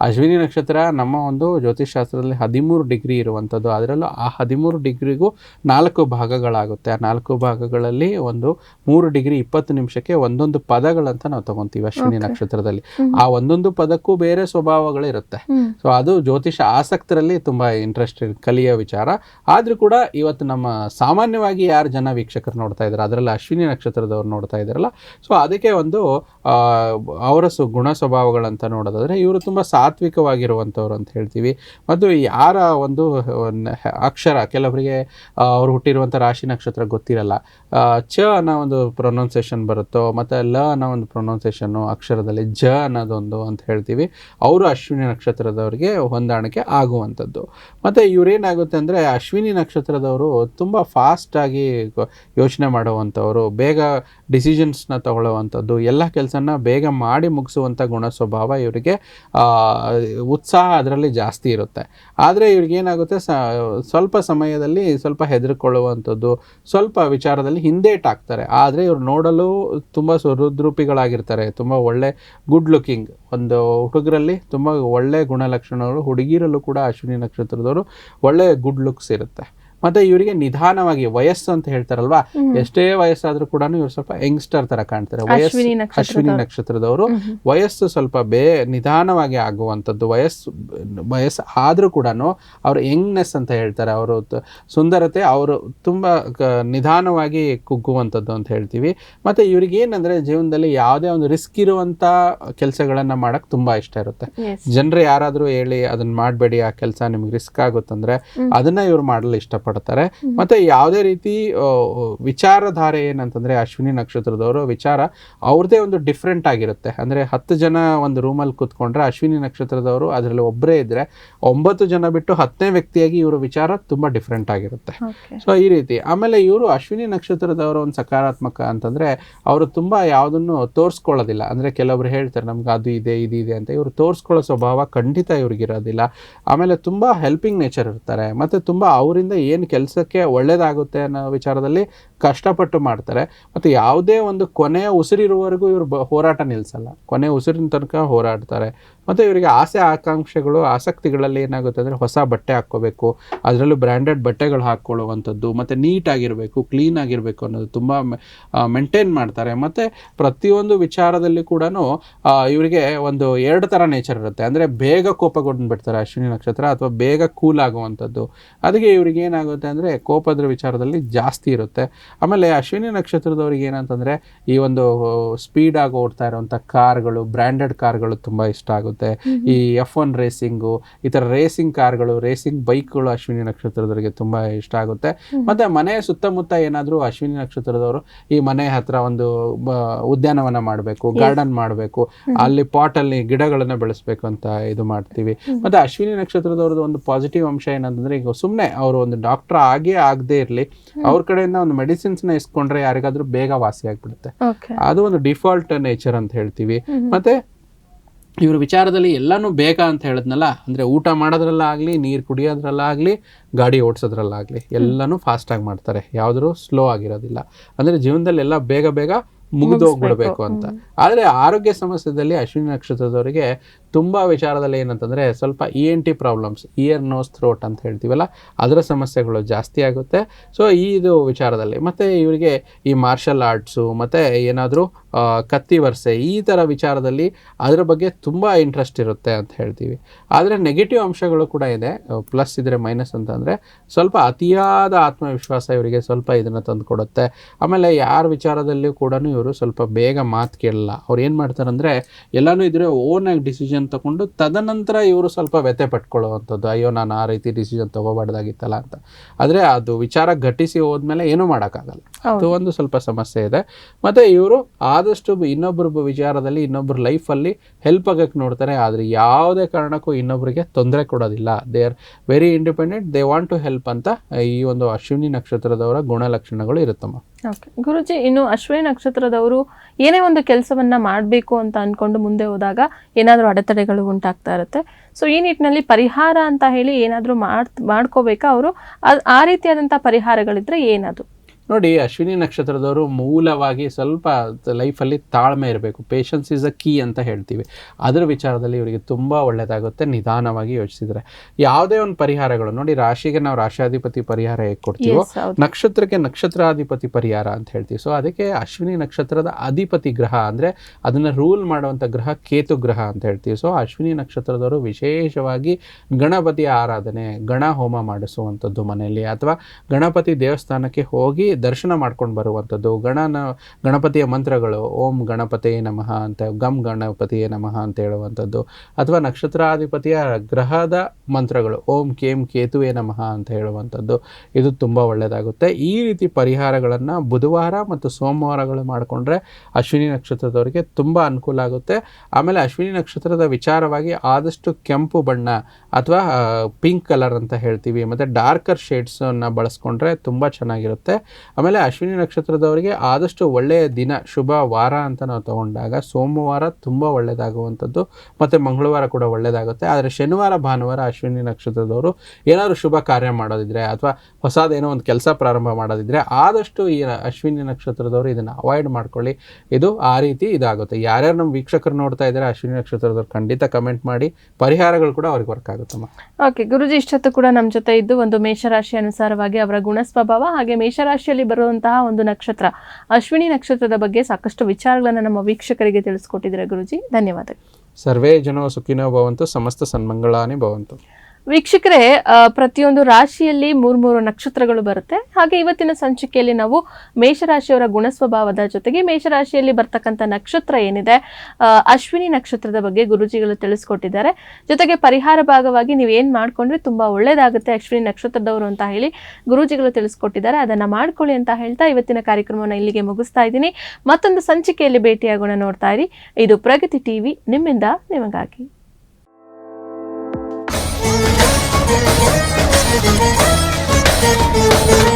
ಅಶ್ವಿನಿ ನಕ್ಷತ್ರ ನಮ್ಮ ಒಂದು ಜ್ಯೋತಿಷಾಸ್ತ್ರದಲ್ಲಿ ಹದಿಮೂರು ಡಿಗ್ರಿ ಇರುವಂಥದ್ದು. ಅದರಲ್ಲೂ ಆ ಹದಿಮೂರು ಡಿಗ್ರಿಗೂ ನಾಲ್ಕು ಭಾಗಗಳಾಗುತ್ತೆ. ಆ ನಾಲ್ಕು ಭಾಗಗಳಲ್ಲಿ ಒಂದು ಮೂರು ಡಿಗ್ರಿ ಇಪ್ಪತ್ತು ನಿಮಿಷಕ್ಕೆ ಒಂದೊಂದು ಪದಗಳಂತ ನಾವು ತಗೊಂತೀವಿ ಅಶ್ವಿನಿ ನಕ್ಷತ್ರದಲ್ಲಿ. ಆ ಒಂದೊಂದು ಪದಕ್ಕೂ ಬೇರೆ ಸ್ವಭಾವಗಳಿರುತ್ತೆ. ಸೊ ಅದು ಜ್ಯೋತಿಷ ಆಸಕ್ತರಲ್ಲಿ ತುಂಬ ಇಂಟ್ರೆಸ್ಟ್ ಕಲಿಯೋ ವಿಚಾರ. ಆದರೂ ಕೂಡ ಇವತ್ತು ನಮ್ಮ ಸಾಮಾನ್ಯವಾಗಿ ಯಾರು ಜನ ವೀಕ್ಷಕರು ನೋಡ್ತಾ ಇದ್ದಾರೆ ಅದರಲ್ಲಿ ಅಶ್ವಿನಿ ನಕ್ಷತ್ರದವ್ರು ನೋಡ್ತಾ ಇದ್ದಾರಲ್ಲ. ಸೊ ಅದಕ್ಕೆ ಒಂದು ಅವರ ಸು, ಗುಣ ಸ್ವಭಾವಗಳಂತ ನೋಡೋದಾದರೆ ಇವರು ತುಂಬ ಸಾತ್ವಿಕವಾಗಿರುವಂಥವ್ರು ಅಂತ ಹೇಳ್ತೀವಿ. ಮತ್ತು ಯಾರ ಒಂದು ಅಕ್ಷರ, ಕೆಲವರಿಗೆ ಅವ್ರು ಹುಟ್ಟಿರುವಂಥ ರಾಶಿ ನಕ್ಷತ್ರ ಗೊತ್ತಿರಲ್ಲ. ಚ ಅನ್ನೋ ಒಂದು ಪ್ರೊನೌನ್ಸೇಷನ್ ಬರುತ್ತೋ, ಮತ್ತು ಲ ಅನ್ನೋ ಒಂದು ಪ್ರೊನೌನ್ಸೇಷನ್ನು ಅಕ್ಷರದಲ್ಲಿ ಜ ಅನ್ನೋದೊಂದು ಅಂತ ಹೇಳ್ತೀವಿ. ಅವರು ಅಶ್ವಿನಿ ನಕ್ಷತ್ರದವರಿಗೆ ಹೊಂದಾಣಿಕೆ ಆಗುವಂಥದ್ದು. ಮತ್ತು ಇವರೇನಾಗುತ್ತೆ ಅಂದರೆ ಅಶ್ವಿನಿ ನಕ್ಷತ್ರದವರು ತುಂಬ ಫಾಸ್ಟಾಗಿ ಯೋಚನೆ ಮಾಡುವಂಥವರು. ಬೇಗ ಡಿಸಿಷನ್ಸ್ನ ತಗೊಳ್ಳುವಂಥದ್ದು, ಎಲ್ಲ ಕೆಲಸನ ಬೇಗ ಮಾಡಿ ಮುಗಿಸುವಂಥ ಗುಣ ಸ್ವಭಾವ ಇವರಿಗೆ ಉತ್ಸಾಹ ಅದರಲ್ಲಿ ಜಾಸ್ತಿ ಇರುತ್ತೆ. ಆದರೆ ಇವ್ರಿಗೇನಾಗುತ್ತೆ ಸ್ವಲ್ಪ ಸಮಯದಲ್ಲಿ ಸ್ವಲ್ಪ ಹೆದರ್ಕೊಳ್ಳುವಂಥದ್ದು, ಸ್ವಲ್ಪ ವಿಚಾರದಲ್ಲಿ ಹಿಂದೇಟಾಗ್ತಾರೆ ಆದರೆ ಇವ್ರು ನೋಡಲು ತುಂಬ ಸುಹೃದ್ರೂಪಿಗಳಾಗಿರ್ತಾರೆ. ತುಂಬ ಒಳ್ಳೆ ಗುಡ್ ಲುಕಿಂಗ್. ಒಂದು ಹುಡುಗರಲ್ಲಿ ತುಂಬ ಒಳ್ಳೆ ಗುಣಲಕ್ಷಣಗಳು, ಹುಡುಗಿರಲ್ಲೂ ಕೂಡ ಅಶ್ವಿನಿ ನಕ್ಷತ್ರದವರು ಒಳ್ಳೆ ಗುಡ್ ಲುಕ್ಸ್ ಇರುತ್ತೆ. ಮತ್ತೆ ಇವರಿಗೆ ನಿಧಾನವಾಗಿ ವಯಸ್ಸು ಅಂತ ಹೇಳ್ತಾರಲ್ವಾ? ಎಷ್ಟೇ ವಯಸ್ಸಾದ್ರೂ ಕೂಡ ಇವ್ರು ಸ್ವಲ್ಪ ಯಂಗ್ಸ್ಟರ್ ತರ ಕಾಣ್ತಾರೆ. ವಯಸ್ಸು
ಅಶ್ವಿನಿ ನಕ್ಷತ್ರದವ್ರು.
ವಯಸ್ಸು ಸ್ವಲ್ಪ ಬೇ ನಿಧಾನವಾಗಿ ಆಗುವಂಥದ್ದು. ವಯಸ್ಸು ವಯಸ್ಸು ಆದ್ರೂ ಕೂಡ ಅವ್ರ ಯಂಗ್ನೆಸ್ ಅಂತ ಹೇಳ್ತಾರೆ. ಅವರು ಸುಂದರತೆ ಅವರು ತುಂಬಾ ನಿಧಾನವಾಗಿ ಕುಗ್ಗುವಂಥದ್ದು ಅಂತ ಹೇಳ್ತೀವಿ. ಮತ್ತೆ ಇವ್ರಿಗೆ ಏನಂದ್ರೆ ಜೀವನದಲ್ಲಿ ಯಾವುದೇ ಒಂದು ರಿಸ್ಕ್ ಇರುವಂತ ಕೆಲಸಗಳನ್ನು ಮಾಡಕ್ ತುಂಬಾ ಇಷ್ಟ ಇರುತ್ತೆ. ಜನರು ಯಾರಾದರೂ ಹೇಳಿ ಅದನ್ನ ಮಾಡಬೇಡಿ ಆ ಕೆಲಸ ನಿಮ್ಗೆ ರಿಸ್ಕ್ ಆಗುತ್ತಂದ್ರೆ. ಅದನ್ನ ಇವ್ರು ಮಾಡಲು ಇಷ್ಟಪಡ್ತಾರೆ. ಮತ್ತೆ ಯಾವುದೇ ರೀತಿ ವಿಚಾರಧಾರೆ ಏನಂತಂದ್ರೆ ಅಶ್ವಿನಿ ನಕ್ಷತ್ರದವರು ವಿಚಾರ ಅವ್ರದೇ ಒಂದು ಡಿಫ್ರೆಂಟ್ ಆಗಿರುತ್ತೆ. ಅಂದ್ರೆ ಹತ್ತು ಜನ ಒಂದು ರೂಮಲ್ಲಿ ಕೂತ್ಕೊಂಡ್ರೆ ಅಶ್ವಿನಿ ನಕ್ಷತ್ರದವರು ಅದರಲ್ಲಿ ಒಬ್ಬರೇ ಇದ್ರೆ ಒಂಬತ್ತು ಜನ ಬಿಟ್ಟು ಹತ್ತನೇ ವ್ಯಕ್ತಿಯಾಗಿ ಇವ್ರ ವಿಚಾರ ತುಂಬಾ ಡಿಫ್ರೆಂಟ್ ಆಗಿರುತ್ತೆ. ಸೊ ಈ ರೀತಿ. ಆಮೇಲೆ ಇವರು ಅಶ್ವಿನಿ ನಕ್ಷತ್ರದವರು ಒಂದು ಸಕಾರಾತ್ಮಕ ಅಂತಂದ್ರೆ ಅವರು ತುಂಬಾ ಯಾವುದನ್ನು ತೋರಿಸ್ಕೊಳ್ಳೋದಿಲ್ಲ. ಅಂದ್ರೆ ಕೆಲವರು ಹೇಳ್ತಾರೆ ನಮ್ಗೆ ಅದು ಇದೆ ಇದು ಇದೆ ಅಂತ. ಇವರು ತೋರಿಸ್ಕೊಳ್ಳೋ ಸ್ವಭಾವ ಖಂಡಿತ ಇವ್ರಿಗಿರೋದಿಲ್ಲ. ಆಮೇಲೆ ತುಂಬಾ ಹೆಲ್ಪಿಂಗ್ ನೇಚರ್ ಇರ್ತಾರೆ. ಮತ್ತೆ ತುಂಬಾ ಅವರಿಂದ ಏನು ಕೆಲಸಕ್ಕೆ ಒಳ್ಳೇದಾಗುತ್ತೆ ಅನ್ನೋ ವಿಚಾರದಲ್ಲಿ ಕಷ್ಟಪಟ್ಟು ಮಾಡ್ತಾರೆ. ಮತ್ತು ಯಾವುದೇ ಒಂದು ಕೊನೆಯ ಉಸಿರಿರುವವರೆಗೂ ಇವರು ಬ, ಹೋರಾಟ ನಿಲ್ಲಿಸಲ್ಲ ಕೊನೆ ಉಸಿರಿನ ತನಕ ಹೋರಾಡ್ತಾರೆ. ಮತ್ತು ಇವರಿಗೆ ಆಸೆ ಆಕಾಂಕ್ಷೆಗಳು, ಆಸಕ್ತಿಗಳಲ್ಲಿ ಏನಾಗುತ್ತೆ ಅಂದರೆ ಹೊಸ ಬಟ್ಟೆ ಹಾಕ್ಕೋಬೇಕು, ಅದರಲ್ಲೂ ಬ್ರ್ಯಾಂಡೆಡ್ ಬಟ್ಟೆಗಳು ಹಾಕ್ಕೊಳ್ಳುವಂಥದ್ದು, ಮತ್ತು ನೀಟಾಗಿರಬೇಕು, ಕ್ಲೀನ್ ಆಗಿರಬೇಕು ಅನ್ನೋದು ತುಂಬ ಮೇಂಟೈನ್ ಮಾಡ್ತಾರೆ. ಮತ್ತು ಪ್ರತಿಯೊಂದು ವಿಚಾರದಲ್ಲಿ ಕೂಡ ಇವರಿಗೆ ಒಂದು ಎರಡು ಥರ ನೇಚರ್ ಇರುತ್ತೆ. ಅಂದರೆ ಬೇಗ ಕೋಪಗೊಂಡು ಬಿಡ್ತಾರೆ ಅಶ್ವಿನಿ ನಕ್ಷತ್ರ ಅಥವಾ ಬೇಗ ಕೂಲ್ ಆಗುವಂಥದ್ದು. ಅದಕ್ಕೆ ಇವ್ರಿಗೆ ಏನಾಗುತ್ತೆ ಅಂದರೆ ಕೋಪದ ವಿಚಾರದಲ್ಲಿ ಜಾಸ್ತಿ ಇರುತ್ತೆ. ಆಮೇಲೆ ಅಶ್ವಿನಿ ನಕ್ಷತ್ರದವ್ರಿಗೆ ಏನಂತಂದರೆ ಈ ಒಂದು ಸ್ಪೀಡ್ ಆಗಿ ಓಡ್ತಾ ಇರುವಂಥ ಕಾರ್ಗಳು ಬ್ರ್ಯಾಂಡೆಡ್ ಕಾರ್ಗಳು ತುಂಬ ಇಷ್ಟ ಆಗುತ್ತೆ. ಈ ಎಫ್ ಒನ್ ರೇಸಿಂಗು ಈ ಥರ ರೇಸಿಂಗ್ ಕಾರ್ಗಳು ರೇಸಿಂಗ್ ಬೈಕ್ಗಳು ಅಶ್ವಿನಿ ನಕ್ಷತ್ರದವರಿಗೆ ತುಂಬ ಇಷ್ಟ ಆಗುತ್ತೆ. ಮತ್ತು ಮನೆಯ ಸುತ್ತಮುತ್ತ ಏನಾದರೂ ಅಶ್ವಿನಿ ನಕ್ಷತ್ರದವರು ಈ ಮನೆ ಹತ್ರ ಒಂದು ಉದ್ಯಾನವನ ಮಾಡಬೇಕು ಗಾರ್ಡನ್ ಮಾಡಬೇಕು ಅಲ್ಲಿ ಪಾಟಲ್ಲಿ ಗಿಡಗಳನ್ನು ಬೆಳೆಸಬೇಕು ಅಂತ ಇದು ಮಾಡ್ತೀವಿ. ಮತ್ತು ಅಶ್ವಿನಿ ನಕ್ಷತ್ರದವ್ರದ್ದು ಒಂದು ಪಾಸಿಟಿವ್ ಅಂಶ ಏನಂತಂದರೆ ಈಗ ಸುಮ್ಮನೆ ಅವರು ಒಂದು ಡಾಕ್ಟರ್ ಆಗೇ ಆಗದೇ ಇರಲಿ ಅವ್ರ ಕಡೆಯಿಂದ ಒಂದು ಮೆಡಿಸಿನ್ಸ್ನ ಇಸ್ಕೊಂಡ್ರೆ ಯಾರಿಗಾದ್ರೂ ಬೇಗ ವಾಸಿ ಆಗ್ಬಿಡುತ್ತೆ. ಅದು ಒಂದು ಡಿಫಾಲ್ಟ್ ನೇಚರ್ ಅಂತ ಹೇಳ್ತೀವಿ. ಮತ್ತೆ ಇವ್ರ ವಿಚಾರದಲ್ಲಿ ಎಲ್ಲನೂ ಬೇಗ ಅಂತ ಹೇಳಿದ್ನಲ್ಲ ಅಂದ್ರೆ ಊಟ ಮಾಡೋದ್ರಲ್ಲಾಗ್ಲಿ ನೀರು ಕುಡಿಯೋದ್ರಲ್ಲಾಗ್ಲಿ ಗಾಡಿ ಓಡಿಸೋದ್ರಲ್ಲಾಗಲಿ ಎಲ್ಲನೂ ಫಾಸ್ಟಾಗಿ ಮಾಡ್ತಾರೆ. ಯಾವ್ದಾದ್ರು ಸ್ಲೋ ಆಗಿರೋದಿಲ್ಲ. ಅಂದ್ರೆ ಜೀವನದಲ್ಲಿ ಎಲ್ಲ ಬೇಗ ಬೇಗ ಮುಗಿದೋಗ್ಬಿಡ್ಬೇಕು ಅಂತ. ಆದರೆ ಆರೋಗ್ಯ ಸಮಸ್ಯೆದಲ್ಲಿ ಅಶ್ವಿನಿ ನಕ್ಷತ್ರದವರಿಗೆ ತುಂಬ ವಿಚಾರದಲ್ಲಿ ಏನಂತಂದರೆ ಸ್ವಲ್ಪ E N T problems ear nose throat ಅಂತ ಹೇಳ್ತೀವಲ್ಲ ಅದರ ಸಮಸ್ಯೆಗಳು ಜಾಸ್ತಿ ಆಗುತ್ತೆ. ಸೊ ಈ ಇದು ವಿಚಾರದಲ್ಲಿ. ಮತ್ತು ಇವರಿಗೆ ಈ ಮಾರ್ಷಲ್ ಆರ್ಟ್ಸು ಮತ್ತು ಏನಾದರೂ ಕತ್ತಿ ವರ್ಷೆ ಈ ಥರ ವಿಚಾರದಲ್ಲಿ ಅದರ ಬಗ್ಗೆ ತುಂಬ ಇಂಟ್ರೆಸ್ಟ್ ಇರುತ್ತೆ ಅಂತ ಹೇಳ್ತೀವಿ. ಆದರೆ ನೆಗೆಟಿವ್ ಅಂಶಗಳು ಕೂಡ ಇದೆ. ಪ್ಲಸ್ ಇದ್ರೆ ಮೈನಸ್ ಅಂತಂದರೆ ಸ್ವಲ್ಪ ಅತಿಯಾದ ಆತ್ಮವಿಶ್ವಾಸ ಇವರಿಗೆ ಸ್ವಲ್ಪ ಇದನ್ನು ತಂದು ಕೊಡುತ್ತೆ ಆಮೇಲೆ ಯಾರ ವಿಚಾರದಲ್ಲಿಯೂ ಕೂಡ ಇವರು ಸ್ವಲ್ಪ ಬೇಗ ಮಾತು ಕೇಳಲ್ಲ. ಅವ್ರು ಏನು ಮಾಡ್ತಾರೆ ಅಂದರೆ ಎಲ್ಲನೂ ಇದ್ರೆ ಓನಾಗಿ ಡಿಸಿಷನ್ ತಗೊಂಡು ತದನಂತರ ಇವರು ಸ್ವಲ್ಪ ವ್ಯಥೆ ಪಟ್ಕೊಳ್ಳುವಂಥದ್ದು. ಅಯ್ಯೋ ನಾನು ಆ ರೀತಿ ಡಿಸಿಷನ್ ತಗೋಬಾರ್ದಾಗಿತ್ತಲ್ಲ ಅಂತ. ಆದರೆ ಅದು ವಿಚಾರ ಘಟಿಸಿ ಹೋದ್ಮೇಲೆ ಏನೂ ಮಾಡೋಕ್ಕಾಗಲ್ಲ. ಅದು ಒಂದು ಸ್ವಲ್ಪ ಸಮಸ್ಯೆ ಇದೆ. ಮತ್ತು ಇವರು ಆದಷ್ಟು ಇನ್ನೊಬ್ಬರ ವಿಚಾರದಲ್ಲಿ ಇನ್ನೊಬ್ಬರ ಲೈಫಲ್ಲಿ ಹೆಲ್ಪ್ ಆಗೋಕ್ಕೆ ನೋಡ್ತಾರೆ. ಆದರೆ ಯಾವುದೇ ಕಾರಣಕ್ಕೂ ಇನ್ನೊಬ್ಬರಿಗೆ ತೊಂದರೆ ಕೊಡೋದಿಲ್ಲ. They are very independent they want to help ಅಂತ ಈ ಒಂದು ಅಶ್ವಿನಿ ನಕ್ಷತ್ರದವರ ಗುಣಲಕ್ಷಣಗಳು ಇರುತ್ತಮ್ಮ.
ಓಕೆ ಗುರುಜಿ, ಇನ್ನು ಅಶ್ವಿನಿ ನಕ್ಷತ್ರದವರು ಏನೇ ಒಂದು ಕೆಲಸವನ್ನ ಮಾಡಬೇಕು ಅಂತ ಅನ್ಕೊಂಡು ಮುಂದೆ ಹೋದಾಗ ಏನಾದರೂ ಅಡೆತಡೆಗಳು ಉಂಟಾಗ್ತಾ ಇರುತ್ತೆ. ಸೊ ಈ ನಿಟ್ಟಿನಲ್ಲಿ ಪರಿಹಾರ ಅಂತ ಹೇಳಿ ಏನಾದರೂ ಮಾಡ್ ಮಾಡ್ಕೋಬೇಕಾ ಅವರು? ಆ ರೀತಿಯಾದಂಥ ಪರಿಹಾರಗಳಿದ್ರೆ ಏನದು
ನೋಡಿ ಅಶ್ವಿನಿ ನಕ್ಷತ್ರದವರು ಮೂಲವಾಗಿ ಸ್ವಲ್ಪ ಲೈಫಲ್ಲಿ ತಾಳ್ಮೆ ಇರಬೇಕು. ಪೇಷನ್ಸ್ ಇಸ್ ಅ ಕೀ ಅಂತ ಹೇಳ್ತೀವಿ. ಅದರ ವಿಚಾರದಲ್ಲಿ ಇವರಿಗೆ ತುಂಬ ಒಳ್ಳೆಯದಾಗುತ್ತೆ ನಿಧಾನವಾಗಿ ಯೋಚಿಸಿದರೆ. ಯಾವುದೇ ಒಂದು ಪರಿಹಾರಗಳು ನೋಡಿ ರಾಶಿಗೆ ನಾವು ರಾಶಾಧಿಪತಿ ಪರಿಹಾರ ಹೇಗೆ ಕೊಡ್ತೀವೋ. ನಕ್ಷತ್ರಕ್ಕೆ ನಕ್ಷತ್ರಾಧಿಪತಿ ಪರಿಹಾರ ಅಂತ ಹೇಳ್ತೀವಿ. ಸೊ ಅದಕ್ಕೆ ಅಶ್ವಿನಿ ನಕ್ಷತ್ರದ ಅಧಿಪತಿ ಗ್ರಹ ಅಂದರೆ ಅದನ್ನು ರೂಲ್ ಮಾಡುವಂಥ ಗ್ರಹ ಕೇತು ಗ್ರಹ ಅಂತ ಹೇಳ್ತೀವಿ. ಸೊ ಅಶ್ವಿನಿ ನಕ್ಷತ್ರದವರು ವಿಶೇಷವಾಗಿ ಗಣಪತಿ ಆರಾಧನೆ ಗಣ ಹೋಮ ಮಾಡಿಸುವಂಥದ್ದು ಮನೆಯಲ್ಲಿ. ಅಥವಾ ಗಣಪತಿ ದೇವಸ್ಥಾನಕ್ಕೆ ಹೋಗಿ ದರ್ಶನ ಮಾಡ್ಕೊಂಡು ಬರುವಂಥದ್ದು. ಗಣನ, ಗಣಪತಿಯ ಮಂತ್ರಗಳು, ಓಂ ಗಣಪತಿಯೇ ನಮಃ ಅಂತ ಗಮ್ ಗಣಪತಿಯೇ ನಮಃ ಅಂತ ಹೇಳುವಂಥದ್ದು. ಅಥವಾ ನಕ್ಷತ್ರಾಧಿಪತಿಯ ಗ್ರಹದ ಮಂತ್ರಗಳು, ಓಂ ಕೇಂ ಕೇತುವೇ ನಮಃ ಅಂತ ಹೇಳುವಂಥದ್ದು. ಇದು ತುಂಬ ಒಳ್ಳೆಯದಾಗುತ್ತೆ. ಈ ರೀತಿ ಪರಿಹಾರಗಳನ್ನು ಬುಧವಾರ ಮತ್ತು ಸೋಮವಾರಗಳು ಮಾಡಿಕೊಂಡ್ರೆ ಅಶ್ವಿನಿ ನಕ್ಷತ್ರದವರಿಗೆ ತುಂಬ ಅನುಕೂಲ ಆಗುತ್ತೆ. ಆಮೇಲೆ ಅಶ್ವಿನಿ ನಕ್ಷತ್ರದ ವಿಚಾರವಾಗಿ ಆದಷ್ಟು ಕೆಂಪು ಬಣ್ಣ ಅಥವಾ ಪಿಂಕ್ ಕಲರ್ ಅಂತ ಹೇಳ್ತೀವಿ. ಮತ್ತು ಡಾರ್ಕರ್ ಶೇಡ್ಸನ್ನು ಬಳಸ್ಕೊಂಡ್ರೆ ತುಂಬ ಚೆನ್ನಾಗಿರುತ್ತೆ. ಆಮೇಲೆ ಅಶ್ವಿನಿ ನಕ್ಷತ್ರದವರಿಗೆ ಆದಷ್ಟು ಒಳ್ಳೆಯ ದಿನ, ಶುಭ ವಾರ ಅಂತ ನಾವು ತಗೊಂಡಾಗ ಸೋಮವಾರ ತುಂಬ ಒಳ್ಳೆಯದಾಗುವಂಥದ್ದು ಮತ್ತು ಮಂಗಳವಾರ ಕೂಡ ಒಳ್ಳೆಯದಾಗುತ್ತೆ ಆದರೆ ಶನಿವಾರ, ಭಾನುವಾರ ಅಶ್ವಿನಿ ನಕ್ಷತ್ರದವರು ಏನಾದರೂ ಶುಭ ಕಾರ್ಯ ಮಾಡೋದಿದ್ರೆ ಅಥವಾ ಹೊಸದೇನೋ ಒಂದು ಕೆಲಸ ಪ್ರಾರಂಭ ಮಾಡೋದಿದ್ರೆ ಆದಷ್ಟು ಈ ಅಶ್ವಿನಿ ನಕ್ಷತ್ರದವರು ಇದನ್ನು ಅವಾಯ್ಡ್ ಮಾಡ್ಕೊಳ್ಳಿ. ಇದು ಆ ರೀತಿ ಇದಾಗುತ್ತೆ. ಯಾರ್ಯಾರು ನಮ್ಮ ವೀಕ್ಷಕರು ನೋಡ್ತಾ ಇದ್ದಾರೆ ಅಶ್ವಿನಿ ನಕ್ಷತ್ರದವರು ಖಂಡಿತ ಕಮೆಂಟ್ ಮಾಡಿ. ಪರಿಹಾರಗಳು ಕೂಡ ಅವ್ರಿಗೆ ವರ್ಕ್ ಆಗುತ್ತಮ್ಮ
ಓಕೆ ಗುರುಜಿ, ಇಷ್ಟೊತ್ತು ಕೂಡ ನಮ್ಮ ಜೊತೆ ಇದ್ದು ಒಂದು ಮೇಷರಾಶಿ ಅನುಸಾರವಾಗಿ ಅವರ ಗುಣ ಸ್ವಭಾವ ಹಾಗೆ ಮೇಷರಾಶಿಯಲ್ಲಿ ಬರುವಂತಹ ಒಂದು ನಕ್ಷತ್ರ, ಅಶ್ವಿನಿ ನಕ್ಷತ್ರದ ಬಗ್ಗೆ ಸಾಕಷ್ಟು ವಿಚಾರಗಳನ್ನು ನಮ್ಮ ವೀಕ್ಷಕರಿಗೆ ತಿಳಿಸ್ಕೊಟ್ಟಿದ್ದಾರೆ ಗುರುಜಿ? ಧನ್ಯವಾದಗಳು.
ಸರ್ವೇ ಜನೋ ಸುಖಿನೋ ಭವಂತು, ಸಮಸ್ತ ಸನ್ಮಂಗಳಾನೇ ಭವಂತು.
ವೀಕ್ಷಕರೇ ಪ್ರತಿಯೊಂದು ರಾಶಿಯಲ್ಲಿ ಮೂರು ಮೂರು ನಕ್ಷತ್ರಗಳು ಬರುತ್ತೆ. ಹಾಗೆ ಇವತ್ತಿನ ಸಂಚಿಕೆಯಲ್ಲಿ ನಾವು ಮೇಷರಾಶಿಯವರ ಗುಣ ಸ್ವಭಾವದ ಜೊತೆಗೆ ಮೇಷರಾಶಿಯಲ್ಲಿ ಬರ್ತಕ್ಕಂಥ ನಕ್ಷತ್ರ ಏನಿದೆ ಅಶ್ವಿನಿ ನಕ್ಷತ್ರದ ಬಗ್ಗೆ ಗುರುಜಿಗಳು ತಿಳಿಸ್ಕೊಟ್ಟಿದ್ದಾರೆ. ಜೊತೆಗೆ ಪರಿಹಾರ ಭಾಗವಾಗಿ ನೀವು ಏನ್ ಮಾಡ್ಕೊಂಡ್ರೆ ತುಂಬಾ ಒಳ್ಳೇದಾಗುತ್ತೆ ಅಶ್ವಿನಿ ನಕ್ಷತ್ರದವರು ಅಂತ ಹೇಳಿ ಗುರುಜಿಗಳು ತಿಳಿಸ್ಕೊಟ್ಟಿದ್ದಾರೆ. ಅದನ್ನ ಮಾಡ್ಕೊಳ್ಳಿ ಅಂತ ಹೇಳ್ತಾ ಇವತ್ತಿನ ಕಾರ್ಯಕ್ರಮವನ್ನು ಇಲ್ಲಿಗೆ ಮುಗಿಸ್ತಾ ಇದ್ದೀನಿ. ಮತ್ತೊಂದು ಸಂಚಿಕೆಯಲ್ಲಿ ಭೇಟಿಯಾಗೋಣ ನೋಡ್ತಾ ಇರಿ. ಇದು ಪ್ರಗತಿ ಟಿವಿ, ನಿಮ್ಮಿಂದ ನಿಮಗಾಗಿ. Thank you.